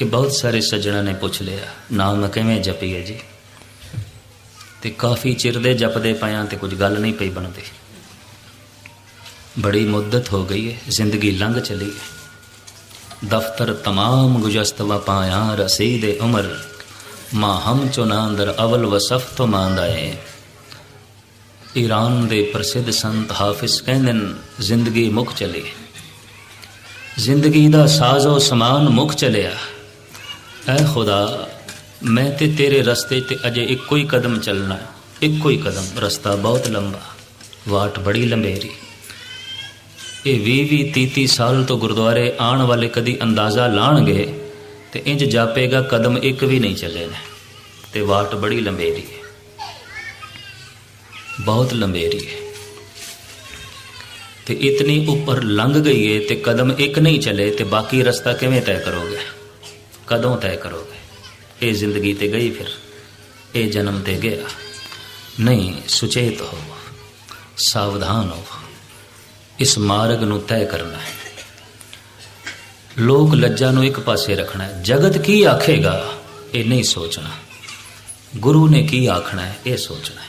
ਕਿ ਬਹੁਤ ਸਾਰੇ ਸੱਜਣਾ ਨੇ ਪੁੱਛ ਲਿਆ ਨਾਮ ਕਿਵੇਂ ਜਪੀਏ ਜੀ ਤੇ ਕਾਫੀ ਚਿਰ ਦੇ ਜਪਦੇ ਪਿਆਂ ਤੇ ਕੁਝ ਗੱਲ ਨਹੀਂ ਪਈ ਬਣਦੀ ਬੜੀ ਮੁੱਦਤ ਹੋ ਗਈ ਹੈ ਜ਼ਿੰਦਗੀ ਲੰਘ ਚਲੀ ਹੈ ਦਫ਼ਤਰ तमाम ਗੁਜਸਤਵਾ ਪਾਇਆ ਰਸੀਦ ਉਮਰ ਮਾ ਹਮ ਚੁਨਾਂਦਰ ਅਵਲ ਵਸਫ ਤੋਂ ਮੰਦਾਏ ਈਰਾਨ ਦੇ ਪ੍ਰਸਿੱਧ ਸੰਤ ਹਾਫਿਜ਼ ਕਹਿੰਦੇ ਨੇ ਜ਼ਿੰਦਗੀ ਮੁੱਕ ਚਲੀ ਜ਼ਿੰਦਗੀ ਦਾ ਸਾਜ਼ੋ ਸਮਾਨ ਮੁੱਕ ਚਲਿਆ ਐ ਖੁਦਾ, ਮੈਂ ਤੇ ਤੇਰੇ ਰਸਤੇ ਤੇ ਅਜੇ ਇੱਕੋ ਹੀ ਕਦਮ ਚੱਲਣਾ ਇੱਕੋ ਹੀ ਕਦਮ, ਰਸਤਾ ਬਹੁਤ ਲੰਬਾ, ਵਾਟ ਬੜੀ ਲੰਬੇਰੀ। ਇਹ 20 20 30 30 ਸਾਲ ਤੋਂ ਗੁਰਦੁਆਰੇ ਆਉਣ ਵਾਲੇ ਕਦੀ ਅੰਦਾਜ਼ਾ ਲਾਣਗੇ ਤੇ ਇੰਜ ਜਾਪੇਗਾ ਕਦਮ ਇੱਕ ਵੀ ਨਹੀਂ ਚੱਲੇ ਨੇ। ਤੇ ਵਾਟ ਬੜੀ ਲੰਬੇਰੀ ਹੈ। ਬਹੁਤ ਲੰਬੇਰੀ ਹੈ। ਤੇ ਇਤਨੀ ਉੱਪਰ ਲੰਘ ਗਈ ਹੈ ਤੇ ਕਦਮ ਇੱਕ ਨਹੀਂ ਚੱਲੇ ਤੇ ਬਾਕੀ ਰਸਤਾ ਕਿਵੇਂ ਤੈਅ ਕਰੋਗੇ? ਕਦੋਂ ਤੈਅ ਕਰੋਗੇ? ਇਹ ਜ਼ਿੰਦਗੀ ਤੇ ਗਈ ਫਿਰ, ਇਹ ਜਨਮ ਤੇ ਗਿਆ। ਨਹੀਂ, ਸੁਚੇਤ ਹੋ ਸਾਵਧਾਨ ਹੋ ਇਸ ਮਾਰਗ ਨੂੰ ਤੈਅ ਕਰਨਾ ਹੈ। ਲੋਕ ਲੱਜਾ ਨੂੰ ਇੱਕ ਪਾਸੇ ਰੱਖਣਾ ਹੈ। ਜਗਤ ਕੀ ਆਖੇਗਾ, ਇਹ ਨਹੀਂ ਸੋਚਣਾ। ਗੁਰੂ ਨੇ ਕੀ ਆਖਣਾ ਹੈ, ਇਹ ਸੋਚਣਾ ਹੈ।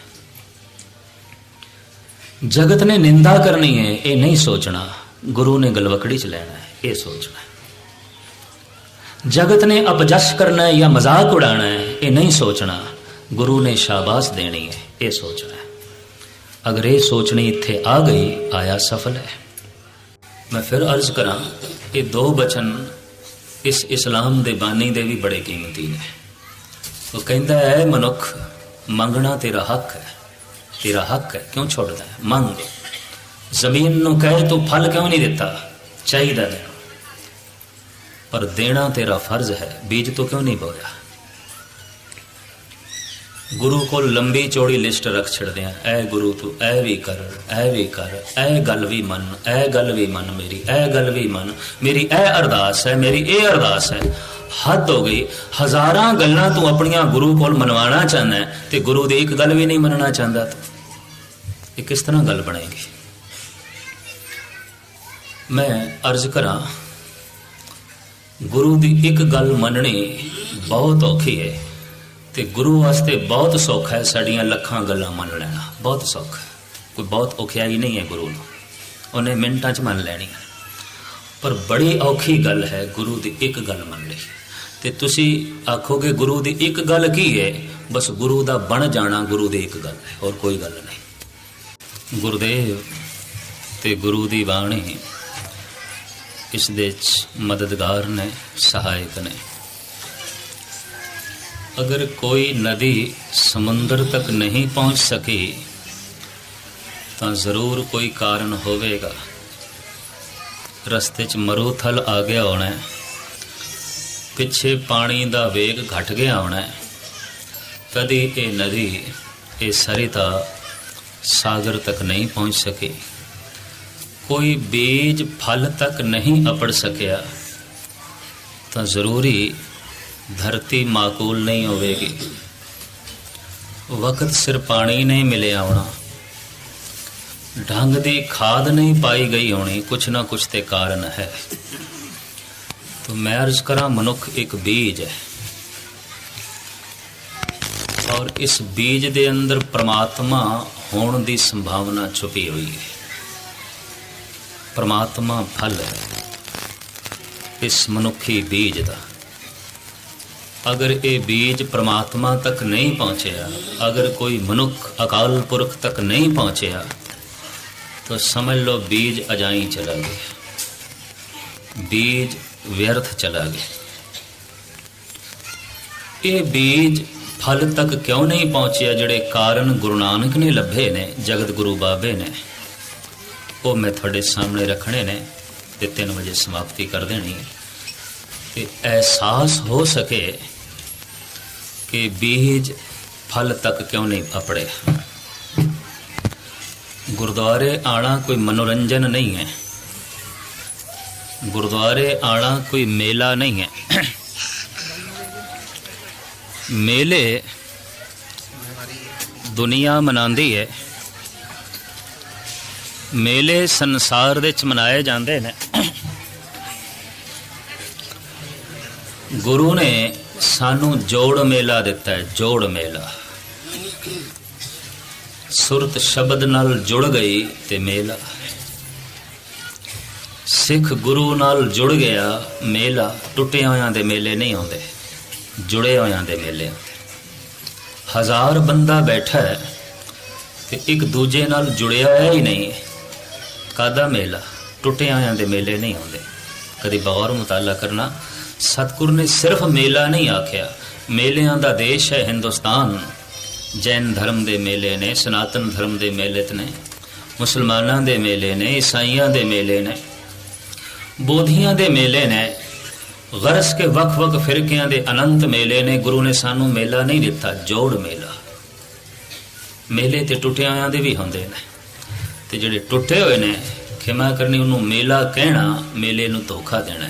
ਜਗਤ ਨੇ ਨਿੰਦਾ ਕਰਨੀ ਹੈ, ਇਹ ਨਹੀਂ ਸੋਚਣਾ। ਗੁਰੂ ਨੇ ਗਲਵਕੜੀ ਚ ਲੈਣਾ ਹੈ, ਇਹ ਸੋਚਣਾ ਹੈ। ਜਗਤ ਨੇ ਅਪਜਸ਼ ਕਰਨਾ ਹੈ ਜਾਂ ਮਜ਼ਾਕ ਉਡਾਣਾ ਹੈ, ਇਹ ਨਹੀਂ ਸੋਚਣਾ। ਗੁਰੂ ਨੇ ਸ਼ਾਬਾਸ਼ ਦੇਣੀ ਹੈ, ਇਹ ਸੋਚਣਾ ਹੈ। ਅਗਰ ਇਹ ਸੋਚਣੀ ਇੱਥੇ ਆ ਗਈ, ਆਇਆ ਸਫਲ ਹੈ। ਮੈਂ ਫਿਰ ਅਰਜ਼ ਕਰਾਂ, ਇਹ ਦੋ ਬਚਨ ਇਸ ਇਸਲਾਮ ਦੇ ਬਾਣੀ ਦੇ ਵੀ ਬੜੇ ਕੀਮਤੀ ਨੇ। ਉਹ ਕਹਿੰਦਾ ਹੈ, ਮਨੁੱਖ, ਮੰਗਣਾ ਤੇਰਾ ਹੱਕ ਹੈ। ਤੇਰਾ ਹੱਕ ਹੈ, ਕਿਉਂ ਛੋੜਦਾ ਹੈ? ਮੰਗ। ਜ਼ਮੀਨ ਨੂੰ ਕਹੇ ਤੂੰ ਫਲ ਕਿਉਂ ਨਹੀਂ ਦਿੱਤਾ? ਚਾਹੀਦਾ ਨਹੀਂ ਪਰ ਦੇਣਾ ਤੇਰਾ ਫਰਜ਼ ਹੈ, ਬੀਜ ਤੋਂ ਕਿਉਂ ਨਹੀਂ ਬੋਇਆ? ਗੁਰੂ ਕੋਲ ਲੰਬੀ ਚੌੜੀ ਲਿਸਟ ਰੱਖ ਛੜਦੇ ਆ ਐ ਗੁਰੂ ਤੂੰ ਐ ਵੀ ਕਰ, ਐ ਵੀ ਕਰ, ਐ ਗੱਲ ਵੀ ਮੰਨ, ਐ ਗੱਲ ਵੀ ਮੰਨ ਮੇਰੀ, ਐ ਗੱਲ ਵੀ ਮੰਨ, ਮੇਰੀ ਐ ਅਰਦਾਸ ਹੈ, ਮੇਰੀ ਇਹ ਅਰਦਾਸ ਹੈ। ਹੱਦ ਹੋ ਗਈ, ਹਜ਼ਾਰਾਂ ਗੱਲਾਂ ਤੂੰ ਆਪਣੀਆਂ ਗੁਰੂ ਕੋਲ ਮਨਵਾਉਣਾ ਚਾਹੁੰਦਾ ਤੇ ਗੁਰੂ ਦੀ ਇੱਕ ਗੱਲ ਵੀ ਨਹੀਂ ਮੰਨਣਾ ਚਾਹੁੰਦਾ ਤੂੰ। ਇਹ ਕਿਸ ਤਰ੍ਹਾਂ ਗੱਲ ਬਣੇਗੀ? ਮੈਂ ਅਰਜ਼ ਕਰਾਂ ਗੁਰੂ ਦੀ ਇੱਕ ਗੱਲ ਮੰਨਣੀ ਬਹੁਤ ਔਖੀ ਹੈ ਤੇ ਗੁਰੂ ਵਾਸਤੇ ਬਹੁਤ ਸੌਖਾ ਹੈ ਸਾਡੀਆਂ ਲੱਖਾਂ ਗੱਲਾਂ ਮੰਨ ਲੈਣਾ। ਬਹੁਤ ਸੌਖਾ ਕੋਈ ਬਹੁਤ ਔਖਿਆਈ ਨਹੀਂ ਹੈ ਗੁਰੂ ਨੂੰ। ਉਹਨੇ ਮਿੰਟਾਂ 'ਚ ਮੰਨ ਲੈਣੀ ਹੈ। ਪਰ ਬੜੀ ਔਖੀ ਗੱਲ ਹੈ ਗੁਰੂ ਦੀ ਇੱਕ ਗੱਲ ਮੰਨ ਲਈ। ਤੇ ਤੁਸੀਂ ਆਖੋਗੇ ਗੁਰੂ ਦੀ ਇੱਕ ਗੱਲ ਕੀ ਹੈ? ਬਸ ਗੁਰੂ ਦਾ ਬਣ ਜਾਣਾ ਗੁਰੂ ਦੀ ਇੱਕ ਗੱਲ ਹੈ। ਹੋਰ ਕੋਈ ਗੱਲ ਨਹੀਂ। ਗੁਰਦੇਵ ਤੇ ਗੁਰੂ ਦੀ ਬਾਣੀ ਇਸ ਦੇ ਚ ਮਦਦਗਾਰ ਨੇ, ਸਹਾਇਕ ਨੇ। ਅਗਰ ਕੋਈ ਨਦੀ ਸਮੁੰਦਰ ਤੱਕ ਨਹੀਂ ਪਹੁੰਚ ਸਕੀ, ਤਾਂ ਜ਼ਰੂਰ ਕੋਈ ਕਾਰਨ ਹੋਵੇਗਾ। ਰਸਤੇ 'ਚ ਮਰੂਥਲ ਆ ਗਿਆ ਹੋਣਾ ਪਿੱਛੇ ਪਾਣੀ ਦਾ ਵੇਗ ਘਟ ਗਿਆ ਹੋਣਾ ਕਦੀ ਇਹ ਨਦੀ, ਇਹ ਸਰਿਤਾ ਸਾਗਰ ਤੱਕ ਨਹੀਂ ਪਹੁੰਚ ਸਕੀ। ਕੋਈ ਬੀਜ ਫਲ ਤੱਕ ਨਹੀਂ ਅਪੜ ਸਕਿਆ, ਤਾਂ ਜ਼ਰੂਰੀ ਧਰਤੀ ਮਾਕੂਲ ਨਹੀਂ ਹੋਵੇਗੀ। ਵਕਤ ਸਿਰ ਪਾਣੀ ਨਹੀਂ ਮਿਲਿਆ ਹੋਣਾ। ਢੰਗ ਦੀ ਖਾਦ ਨਹੀਂ ਪਾਈ ਗਈ ਹੋਣੀ, ਕੁਛ ਨਾ ਕੁਛ ਤੇ ਕਾਰਨ ਹੈ। ਤਾਂ ਮੈਂ ਅਰਜ਼ ਕਰਾਂ, ਮਨੁੱਖ ਇੱਕ ਬੀਜ ਹੈ। ਔਰ ਇਸ ਬੀਜ ਦੇ ਅੰਦਰ ਪ੍ਰਮਾਤਮਾ ਹੋਣ ਦੀ ਸੰਭਾਵਨਾ ਛੁਪੀ ਹੋਈ ਹੈ। ਪ੍ਰਮਾਤਮਾ ਫਲ ਹੈ, ਇਸ ਮਨੁੱਖੀ ਬੀਜ ਦਾ। ਅਗਰ ਇਹ ਬੀਜ ਪ੍ਰਮਾਤਮਾ ਤੱਕ ਨਹੀਂ ਪਹੁੰਚਿਆ, ਅਗਰ ਕੋਈ ਮਨੁੱਖ ਅਕਾਲ ਪੁਰਖ ਤੱਕ ਨਹੀਂ ਪਹੁੰਚਿਆ, ਤਾਂ ਸਮਝ ਲਓ ਬੀਜ ਅਜਾਈ ਚਲਾ ਗਿਆ। ਬੀਜ ਵਿਅਰਥ ਚਲਾ ਗਿਆ। ਇਹ ਬੀਜ ਫਲ ਤੱਕ ਕਿਉਂ ਨਹੀਂ ਪਹੁੰਚਿਆ ਜਿਹੜੇ ਕਾਰਨ ਗੁਰੂ ਨਾਨਕ ਨੇ ਲੱਭੇ ਨੇ, ਜਗਤ ਗੁਰੂ ਬਾਬੇ ਨੇ? ਉਹ ਮੈਂ ਤੁਹਾਡੇ ਸਾਹਮਣੇ ਰੱਖਣੇ ਨੇ ਤੇ 3 ਵਜੇ ਸਮਾਪਤੀ ਕਰ ਦੇਣੀ ਹੈ। ਤੇ ਅਹਿਸਾਸ ਹੋ ਸਕੇ ਕਿ ਬੀਜ ਫਲ ਤੱਕ ਕਿਉਂ ਨਹੀਂ ਅਪੜੇ ਗੁਰਦੁਆਰੇ ਆਣਾ ਕੋਈ ਮਨੋਰੰਜਨ ਨਹੀਂ ਹੈ। ਗੁਰਦੁਆਰੇ ਆਣਾ ਕੋਈ ਮੇਲਾ ਨਹੀਂ ਹੈ। ਮੇਲੇ ਦੁਨੀਆ ਮਨਾਉਂਦੀ ਹੈ। ਮੇਲੇ ਸੰਸਾਰ ਦੇ ਵਿੱਚ ਮਨਾਏ ਜਾਂਦੇ ਨੇ। ਗੁਰੂ ਨੇ ਸਾਨੂੰ ਜੋੜ ਮੇਲਾ ਦਿੱਤਾ ਹੈ, ਜੋੜ ਮੇਲਾ। ਸੁਰਤ ਸ਼ਬਦ ਨਾਲ ਜੁੜ ਗਈ ਤੇ ਮੇਲਾ। ਸਿੱਖ ਗੁਰੂ ਨਾਲ ਜੁੜ ਗਿਆ, ਮੇਲਾ ਟੁੱਟੇ ਹੋਇਆਂ ਦੇ ਮੇਲੇ ਨਹੀਂ ਆਉਂਦੇ, ਜੁੜੇ ਹੋਇਆਂ ਦੇ ਮੇਲੇ ਹਜ਼ਾਰ ਬੰਦਾ ਬੈਠਾ ਹੈ ਤੇ ਇੱਕ ਦੂਜੇ ਨਾਲ ਜੁੜਿਆ ਹੋਇਆ ਹੀ ਨਹੀਂ। ਕਾਦਾ ਮੇਲਾ? ਟੁੱਟਿਆਂ ਹੋਇਆਂ ਦੇ ਮੇਲੇ ਨਹੀਂ ਹੁੰਦੇ ਕਦੀ ਗੌਰ ਮੁਤਾਲਾ ਕਰਨਾ। ਸਤਿਗੁਰ ਨੇ ਸਿਰਫ ਮੇਲਾ ਨਹੀਂ ਆਖਿਆ। ਮੇਲਿਆਂ ਦਾ ਦੇਸ਼ ਹੈ ਹਿੰਦੁਸਤਾਨ। ਜੈਨ ਧਰਮ ਦੇ ਮੇਲੇ ਨੇ, ਸਨਾਤਨ ਧਰਮ ਦੇ ਮੇਲੇ ਨੇ। ਮੁਸਲਮਾਨਾਂ ਦੇ ਮੇਲੇ ਨੇ, ਈਸਾਈਆਂ ਦੇ ਮੇਲੇ ਨੇ। ਬੋਧੀਆਂ ਦੇ ਮੇਲੇ ਨੇ। ਗਰਸ ਕੇ ਵੱਖ-ਵੱਖ ਫਿਰਕਿਆਂ ਦੇ ਅਨੰਤ ਮੇਲੇ ਨੇ। ਗੁਰੂ ਨੇ ਸਾਨੂੰ ਮੇਲਾ ਨਹੀਂ ਦਿੱਤਾ, ਜੋੜ ਮੇਲਾ। ਮੇਲੇ ਤੇ ਟੁੱਟਿਆਂ ਦੇ ਵੀ ਹੁੰਦੇ ਨੇ। ਤੇ ਜਿਹੜੇ ਟੁੱਟੇ ਹੋਏ ਨੇ, ਖਿਮਾ ਕਰਨੀ ਉਹਨੂੰ ਮੇਲਾ ਕਹਿਣਾ, ਮੇਲੇ ਨੂੰ ਧੋਖਾ ਦੇਣਾ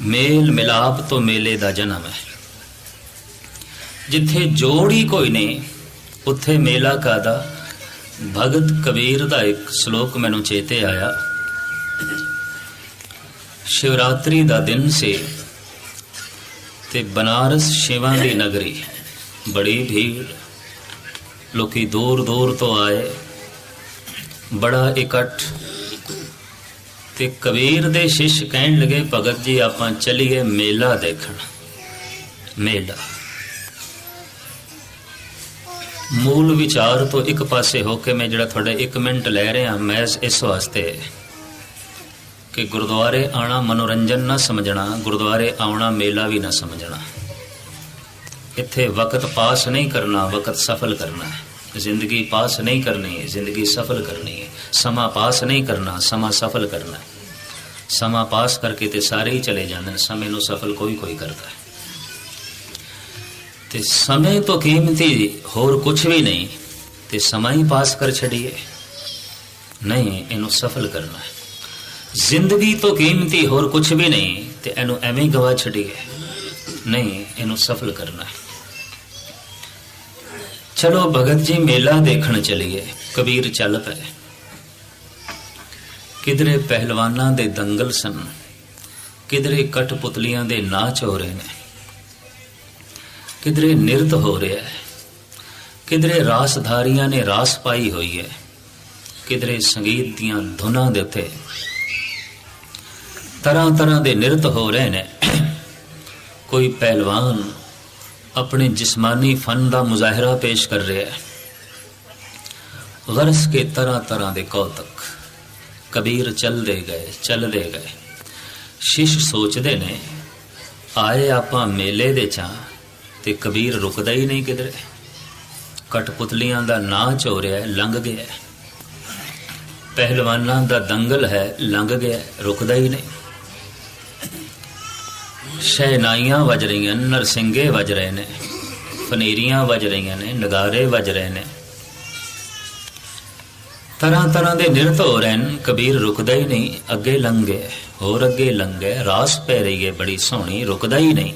ਮੇਲ ਮਿਲਾਪ ਤੋਂ ਮੇਲੇ ਦਾ ਜਨਮ ਹੈ। ਜਿੱਥੇ ਜੋੜੀ ਕੋਈ ਨਹੀਂ, ਉੱਥੇ ਮੇਲਾ ਕਾਦਾ ਭਗਤ ਕਬੀਰ ਦਾ ਇੱਕ ਸ਼ਲੋਕ ਮੈਨੂੰ ਚੇਤੇ ਆਇਆ। ਸ਼ਿਵਰਾਤਰੀ ਦਾ ਦਿਨ ਸੀ ਤੇ ਬਨਾਰਸ ਸ਼ਿਵਾਂ ਦੀ ਨਗਰੀ, ਬੜੀ ਭੀੜ। ਲੋਕੀ ਦੂਰ ਦੂਰ ਤੋਂ ਆਏ। ਬੜਾ ਇਕੱਠ। ਤੇ ਕਬੀਰ ਦੇ ਸ਼ਿਸ਼ ਕਹਿਣ ਲਗੇ, ਭਗਤ ਜੀ, ਆਪਾਂ ਚਲੀਏ ਮੇਲਾ ਦੇਖਣ। ਮੇਲਾ। ਮੂਲ ਵਿਚਾਰ ਤੋਂ ਇੱਕ ਪਾਸੇ ਹੋ ਕੇ ਮੈਂ ਜਿਹੜਾ ਤੁਹਾਡੇ 1 ਮਿੰਟ ਲੈ ਰਿਹਾ ਮੈਂ ਇਸ ਵਾਸਤੇ ਕਿ ਗੁਰਦੁਆਰੇ ਆਣਾ ਮਨੋਰੰਜਨ ਨਾ ਸਮਝਣਾ, ਗੁਰਦੁਆਰੇ ਆਉਣਾ ਮੇਲਾ ਵੀ ਨਾ ਸਮਝਣਾ। ਇੱਥੇ ਵਕਤ ਪਾਸ ਨਹੀਂ ਕਰਨਾ, ਵਕਤ ਸਫਲ ਕਰਨਾ ਹੈ। ਜ਼ਿੰਦਗੀ ਪਾਸ ਨਹੀਂ ਕਰਨੀ ਹੈ, ਜ਼ਿੰਦਗੀ ਸਫਲ ਕਰਨੀ ਹੈ। ਸਮਾਂ ਪਾਸ ਨਹੀਂ ਕਰਨਾ, ਸਮਾਂ ਸਫਲ ਕਰਨਾ ਸਮਾਂ ਪਾਸ ਕਰਕੇ ਤੇ ਸਾਰੇ ਹੀ ਚਲੇ ਜਾਂਦੇ ਨੇ, ਸਮੇਂ ਨੂੰ ਸਫਲ ਕੋਈ ਕੋਈ ਕਰਦਾ ਹੈ। ਤੇ ਸਮੇਂ ਤੋਂ ਕੀਮਤੀ ਹੋਰ ਕੁਝ ਵੀ ਨਹੀਂ, ਤੇ ਸਮਾਂ ਹੀ ਪਾਸ ਕਰ ਛੜੀਏ ਨਹੀਂ, ਇਹਨੂੰ ਸਫਲ ਕਰਨਾ ਹੈ। ਜ਼ਿੰਦਗੀ ਤੋਂ ਕੀਮਤੀ ਹੋਰ ਕੁਝ ਵੀ ਨਹੀਂ, ਤੇ ਇਹਨੂੰ ਐਵੇਂ ਹੀ ਗਵਾ ਛੜੀਏ ਨਹੀਂ, ਇਹਨੂੰ ਸਫਲ ਕਰਨਾ ਹੈ। ਚਲੋ ਭਗਤ ਜੀ, ਮੇਲਾ ਦੇਖਣ ਚਲੀਏ। ਕਬੀਰ ਚੱਲ ਪਏ। ਕਿਧਰੇ ਪਹਿਲਵਾਨਾਂ ਦੇ ਦੰਗਲ ਸਨ, ਕਿਧਰੇ ਕਠਪੁਤਲੀਆਂ ਦੇ ਨਾਚ ਹੋ ਰਹੇ ਨੇ, ਕਿਧਰੇ ਨਿਰਤ ਹੋ ਰਿਹਾ ਹੈ, ਕਿਧਰੇ ਰਾਸਧਾਰੀਆਂ ਨੇ ਰਾਸ ਪਾਈ ਹੋਈ ਹੈ, ਕਿਧਰੇ ਸੰਗੀਤ ਦੀਆਂ ਧੁਨਾਂ ਦੇ ਉੱਤੇ। ਤਰ੍ਹਾਂ ਤਰ੍ਹਾਂ ਦੇ ਨਿਰਤ ਹੋ ਰਹੇ ਨੇ। ਕੋਈ ਪਹਿਲਵਾਨ ਆਪਣੇ ਜਿਸਮਾਨੀ ਫਨ ਦਾ ਮੁਜ਼ਾਹਰਾ ਪੇਸ਼ ਕਰ ਰਿਹਾ ਹੈ ਗਰਸ ਕੇ ਤਰ੍ਹਾਂ ਤਰ੍ਹਾਂ ਦੇ ਕੌਤਕ ਕਬੀਰ ਚੱਲਦੇ ਗਏ ਚੱਲਦੇ ਗਏ ਸ਼ਿਸ਼ ਸੋਚਦੇ ਨੇ ਆਏ ਆਪਾਂ ਮੇਲੇ ਦੇ ਚਾਂ ਤੇ ਕਬੀਰ ਰੁਕਦਾ ਹੀ ਨਹੀਂ ਕਿਧਰੇ ਕਟਪੁਤਲੀਆਂ ਦਾ ਨਾਚ ਹੋ ਰਿਹਾ ਲੰਘ ਗਿਆ ਪਹਿਲਵਾਨਾਂ ਦਾ ਦੰਗਲ ਹੈ ਲੰਘ ਗਿਆ ਰੁਕਦਾ ਹੀ ਨਹੀਂ ਸ਼ਹਿਨਾਈਆਂ ਵੱਜ ਰਹੀਆਂ ਨੇ, ਨਰਸਿੰਗੇ ਵੱਜ ਰਹੇ ਨੇ ਫਨੇਰੀਆਂ ਵੱਜ ਰਹੀਆਂ ਨੇ ਨਗਾਰੇ ਵੱਜ ਰਹੇ ਨੇ। ਤਰ੍ਹਾਂ ਤਰ੍ਹਾਂ ਦੇ ਨਿਰਤ ਹੋ ਰਹੇ ਨੇ ਕਬੀਰ ਰੁਕਦਾ ਹੀ ਨਹੀਂ ਅੱਗੇ ਲੰਘੇ ਹੋਰ ਅੱਗੇ ਲੰਘੇ ਰਾਸ ਪੈ ਰਹੀ ਹੈ ਬੜੀ ਸੋਹਣੀ ਰੁਕਦਾ ਹੀ ਨਹੀਂ।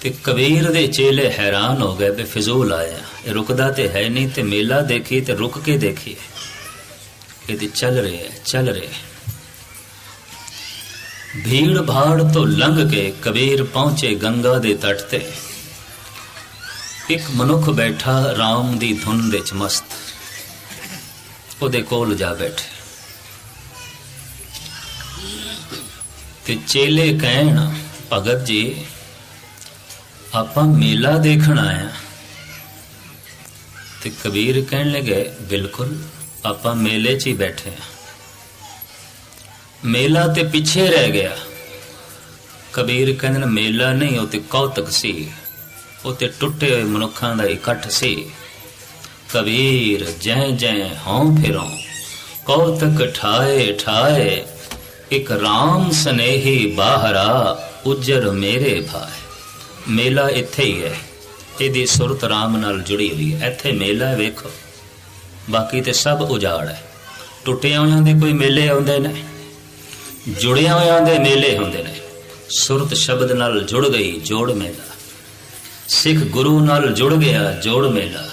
ਤੇ ਕਬੀਰ ਦੇ ਚੇਲੇ ਹੈਰਾਨ ਹੋ ਗਏ ਬੇ ਫਿਜ਼ੂਲ ਆਇਆ ਇਹ ਰੁਕਦਾ ਤੇ ਹੈ ਨਹੀਂ ਤੇ ਮੇਲਾ ਦੇਖੀ ਤੇ ਰੁਕ ਕੇ ਦੇਖੀਏ ਇਹ ਤੇ ਚੱਲ ਰਿਹਾ ਚੱਲ ਰਿਹਾ ਭੀੜ ਭਾੜ ਤੋਂ ਲੰਘ ਕੇ ਕਬੀਰ ਪਹੁੰਚੇ ਗੰਗਾ ਦੇ ਤੱਟ ਤੇ। ਇੱਕ ਮਨੁੱਖ ਬੈਠਾ RAM ਦੀ ਧੁਨ ਦੇ ਚ ਮਸਤ। ਉਹਦੇ ਕੋਲ ਜਾ ਬੈਠੇ। ਤੇ ਚੇਲੇ ਕਹਿਣ, ਭਗਤ ਜੀ, ਆਪਾਂ ਮੇਲਾ ਦੇਖਣ ਆਇਆ। ਤੇ ਕਬੀਰ ਕਹਿਣ ਲੱਗੇ, ਬਿਲਕੁਲ, ਆਪਾਂ ਮੇਲੇ 'ਚ ਹੀ ਬੈਠੇ ਆ। ਮੇਲਾ ਤੇ ਪਿੱਛੇ ਰਹਿ ਗਿਆ। ਕਬੀਰ ਕਹਿੰਦੇ ਨੇ, ਮੇਲਾ ਨਹੀਂ, ਉਹ ਤੇ ਕੌਤਕ ਸੀ। ਉਹ ਤੇ ਟੁੱਟੇ ਹੋਏ ਮਨੁੱਖਾਂ ਦਾ ਇਕੱਠ ਸੀ। ਕਬੀਰ ਜੈ ਜੈ ਹਉ ਫਿਰੋਂ, ਕੌਤਕ ਠਾਏ ਠਾਏ, ਇੱਕ ਰਾਮ ਸਨੇਹੀ ਬਾਹਰਾ ਉਜਰ ਮੇਰੇ ਭਾਏ। ਮੇਲਾ ਇੱਥੇ ਹੀ ਹੈ। ਇਹਦੀ ਸੁਰਤ RAM ਨਾਲ ਜੁੜੀ ਹੋਈ ਹੈ। ਇੱਥੇ ਮੇਲਾ ਵੇਖੋ। ਬਾਕੀ ਤੇ ਸਭ ਉਜਾੜ ਹੈ। ਟੁੱਟੇ ਹੋਇਆਂ ਦੇ ਕੋਈ ਮੇਲੇ ਆਉਂਦੇ ਨੇ। ਜੁੜਿਆ ਹੋਇਆਂ ਦੇ ਮੇਲੇ ਹੁੰਦੇ ਨੇ। ਸੁਰਤ ਸ਼ਬਦ ਨਾਲ ਜੁੜ ਗਈ ਜੋੜ ਮੇਲਾ। ਸਿੱਖ ਗੁਰੂ ਨਾਲ ਜੁੜ ਗਿਆ ਜੋੜ ਮੇਲਾ।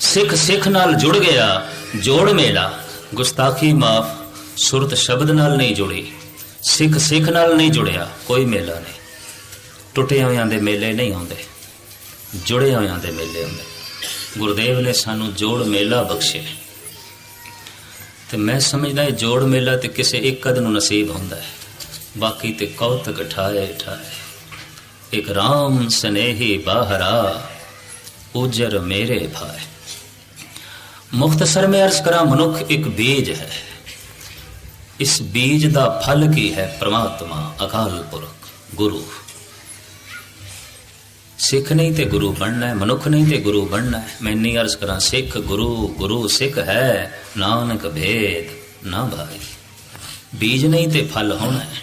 ਸਿੱਖ ਸਿੱਖ ਨਾਲ ਜੁੜ ਗਿਆ ਜੋੜ ਮੇਲਾ। ਗੁਸਤਾਖੀ ਮਾਫ ਸੁਰਤ ਸ਼ਬਦ ਨਾਲ ਨਹੀਂ ਜੁੜੀ। ਸਿੱਖ ਸਿੱਖ ਨਾਲ ਨਹੀਂ ਜੁੜਿਆ ਕੋਈ ਮੇਲਾ ਨਹੀਂ। ਟੁੱਟੇ ਹੋਇਆਂ ਦੇ ਮੇਲੇ ਨਹੀਂ ਹੁੰਦੇ। ਜੁੜੇ ਹੋਇਆਂ ਦੇ ਮੇਲੇ ਹੁੰਦੇ। ਗੁਰਦੇਵ ਨੇ ਸਾਨੂੰ ਜੋੜ ਮੇਲਾ ਬਖਸ਼ਿਆ। ਤੇ ਮੈਂ ਸਮਝਦਾ ਇਹ ਜੋੜ ਮੇਲਾ ਤੇ ਕਿਸੇ ਇੱਕ ਅਦ ਨੂੰ ਨਸੀਬ ਹੁੰਦਾ ਹੈ। ਬਾਕੀ ਤੇ ਕੌਤਕ ਠਾਏ ਠਾਏ। ਇਕ ਰਾਮ ਸਨੇਹੀ ਬਾਹਰਾ, ਉਜਰ ਮੇਰੇ ਭਾਏ। ਮੁਖਤਸਰ ਮੈਂ ਅਰਜ਼ ਕਰਾਂ, ਮਨੁੱਖ ਇੱਕ ਬੀਜ ਹੈ। ਇਸ ਬੀਜ ਦਾ ਫਲ ਕੀ ਹੈ? ਪ੍ਰਮਾਤਮਾ, ਅਕਾਲ ਪੁਰਖ, ਗੁਰੂ। ਸਿੱਖ ਨਹੀਂ ਤੇ ਗੁਰੂ ਬਣਨਾ ਹੈ, ਮਨੁੱਖ ਨਹੀਂ ਤੇ ਗੁਰੂ ਬਣਨਾ ਹੈ। ਮੈਂ ਨਹੀਂ ਅਰਜ਼ ਕਰਾਂ, ਸਿੱਖ ਗੁਰੂ ਗੁਰੂ ਸਿੱਖ ਹੈ। ਨਾਨਕ ਭੇਦ ਨਾ ਭਾਈ ਬੀਜ ਨਹੀਂ ਤੇ ਫਲ ਹੋਣਾ ਹੈ।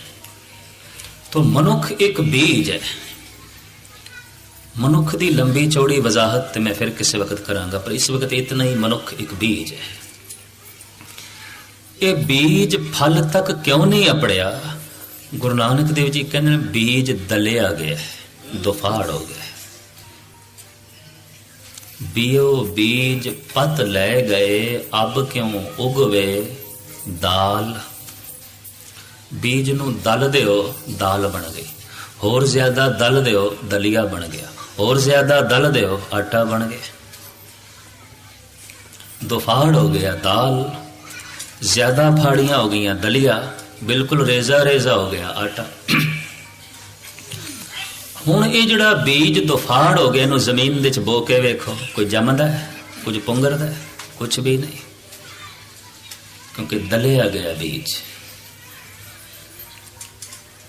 ਤੋ ਮਨੁੱਖ ਇੱਕ ਬੀਜ ਹੈ। ਮਨੁੱਖ ਦੀ ਲੰਬੀ ਚੌੜੀ ਵਜ਼ਾਹਤ ਤੇ ਮੈਂ ਫਿਰ ਕਿਸੇ ਵਕਤ ਕਰਾਂਗਾ ਪਰ ਇਸ ਵਕਤ ਇਤਨਾ ਹੀ ਮਨੁੱਖ ਇੱਕ ਬੀਜ ਹੈ। ਇਹ ਬੀਜ ਫਲ ਤੱਕ ਕਿਉਂ ਨਹੀਂ ਅਪੜਿਆ? ਗੁਰੂ ਨਾਨਕ ਦੇਵ ਜੀ ਕਹਿੰਦੇ ਨੇ ਬੀਜ ਦਲਿਆ ਗਿਆ ਹੈ, ਦੁਫਾੜ ਹੋ ਗਿਆ ਹੈ। ਬਿਓ ਬੀਜ ਪਤ ਲੈ ਗਏ, ਅਬ ਕਿਉਂ ਉਗਵੇ ਦਾਲ? ਬੀਜ ਨੂੰ ਦਲ ਦਿਓ, ਦਾਲ ਬਣ ਗਈ। ਹੋਰ ਜ਼ਿਆਦਾ ਦਲ ਦਿਓ, ਦਲੀਆ ਬਣ ਗਿਆ। ਹੋਰ ਜ਼ਿਆਦਾ ਦਲ ਦਿਓ, ਆਟਾ ਬਣ ਗਿਆ। ਦੁਫਾੜ ਹੋ ਗਿਆ ਦਾਲ। ਜ਼ਿਆਦਾ ਫਾੜੀਆਂ ਹੋ ਗਈਆਂ ਦਲੀਆ। ਬਿਲਕੁਲ ਰੇਜ਼ਾ ਰੇਜ਼ਾ ਹੋ ਗਿਆ ਆਟਾ। ਹੁਣ ਇਹ ਜਿਹੜਾ ਬੀਜ ਦੁਫਾੜ ਹੋ ਗਿਆ, ਇਹਨੂੰ ਜ਼ਮੀਨ ਵਿੱਚ ਬੋ ਕੇ ਵੇਖੋ, ਕੋਈ ਜੰਮਦਾ ਹੈ, ਕੁਝ ਪੁੰਗਰਦਾ ਹੈ ਕੁਝ ਵੀ ਨਹੀਂ। ਕਿਉਂਕਿ ਦਲਿਆ ਗਿਆ ਬੀਜ।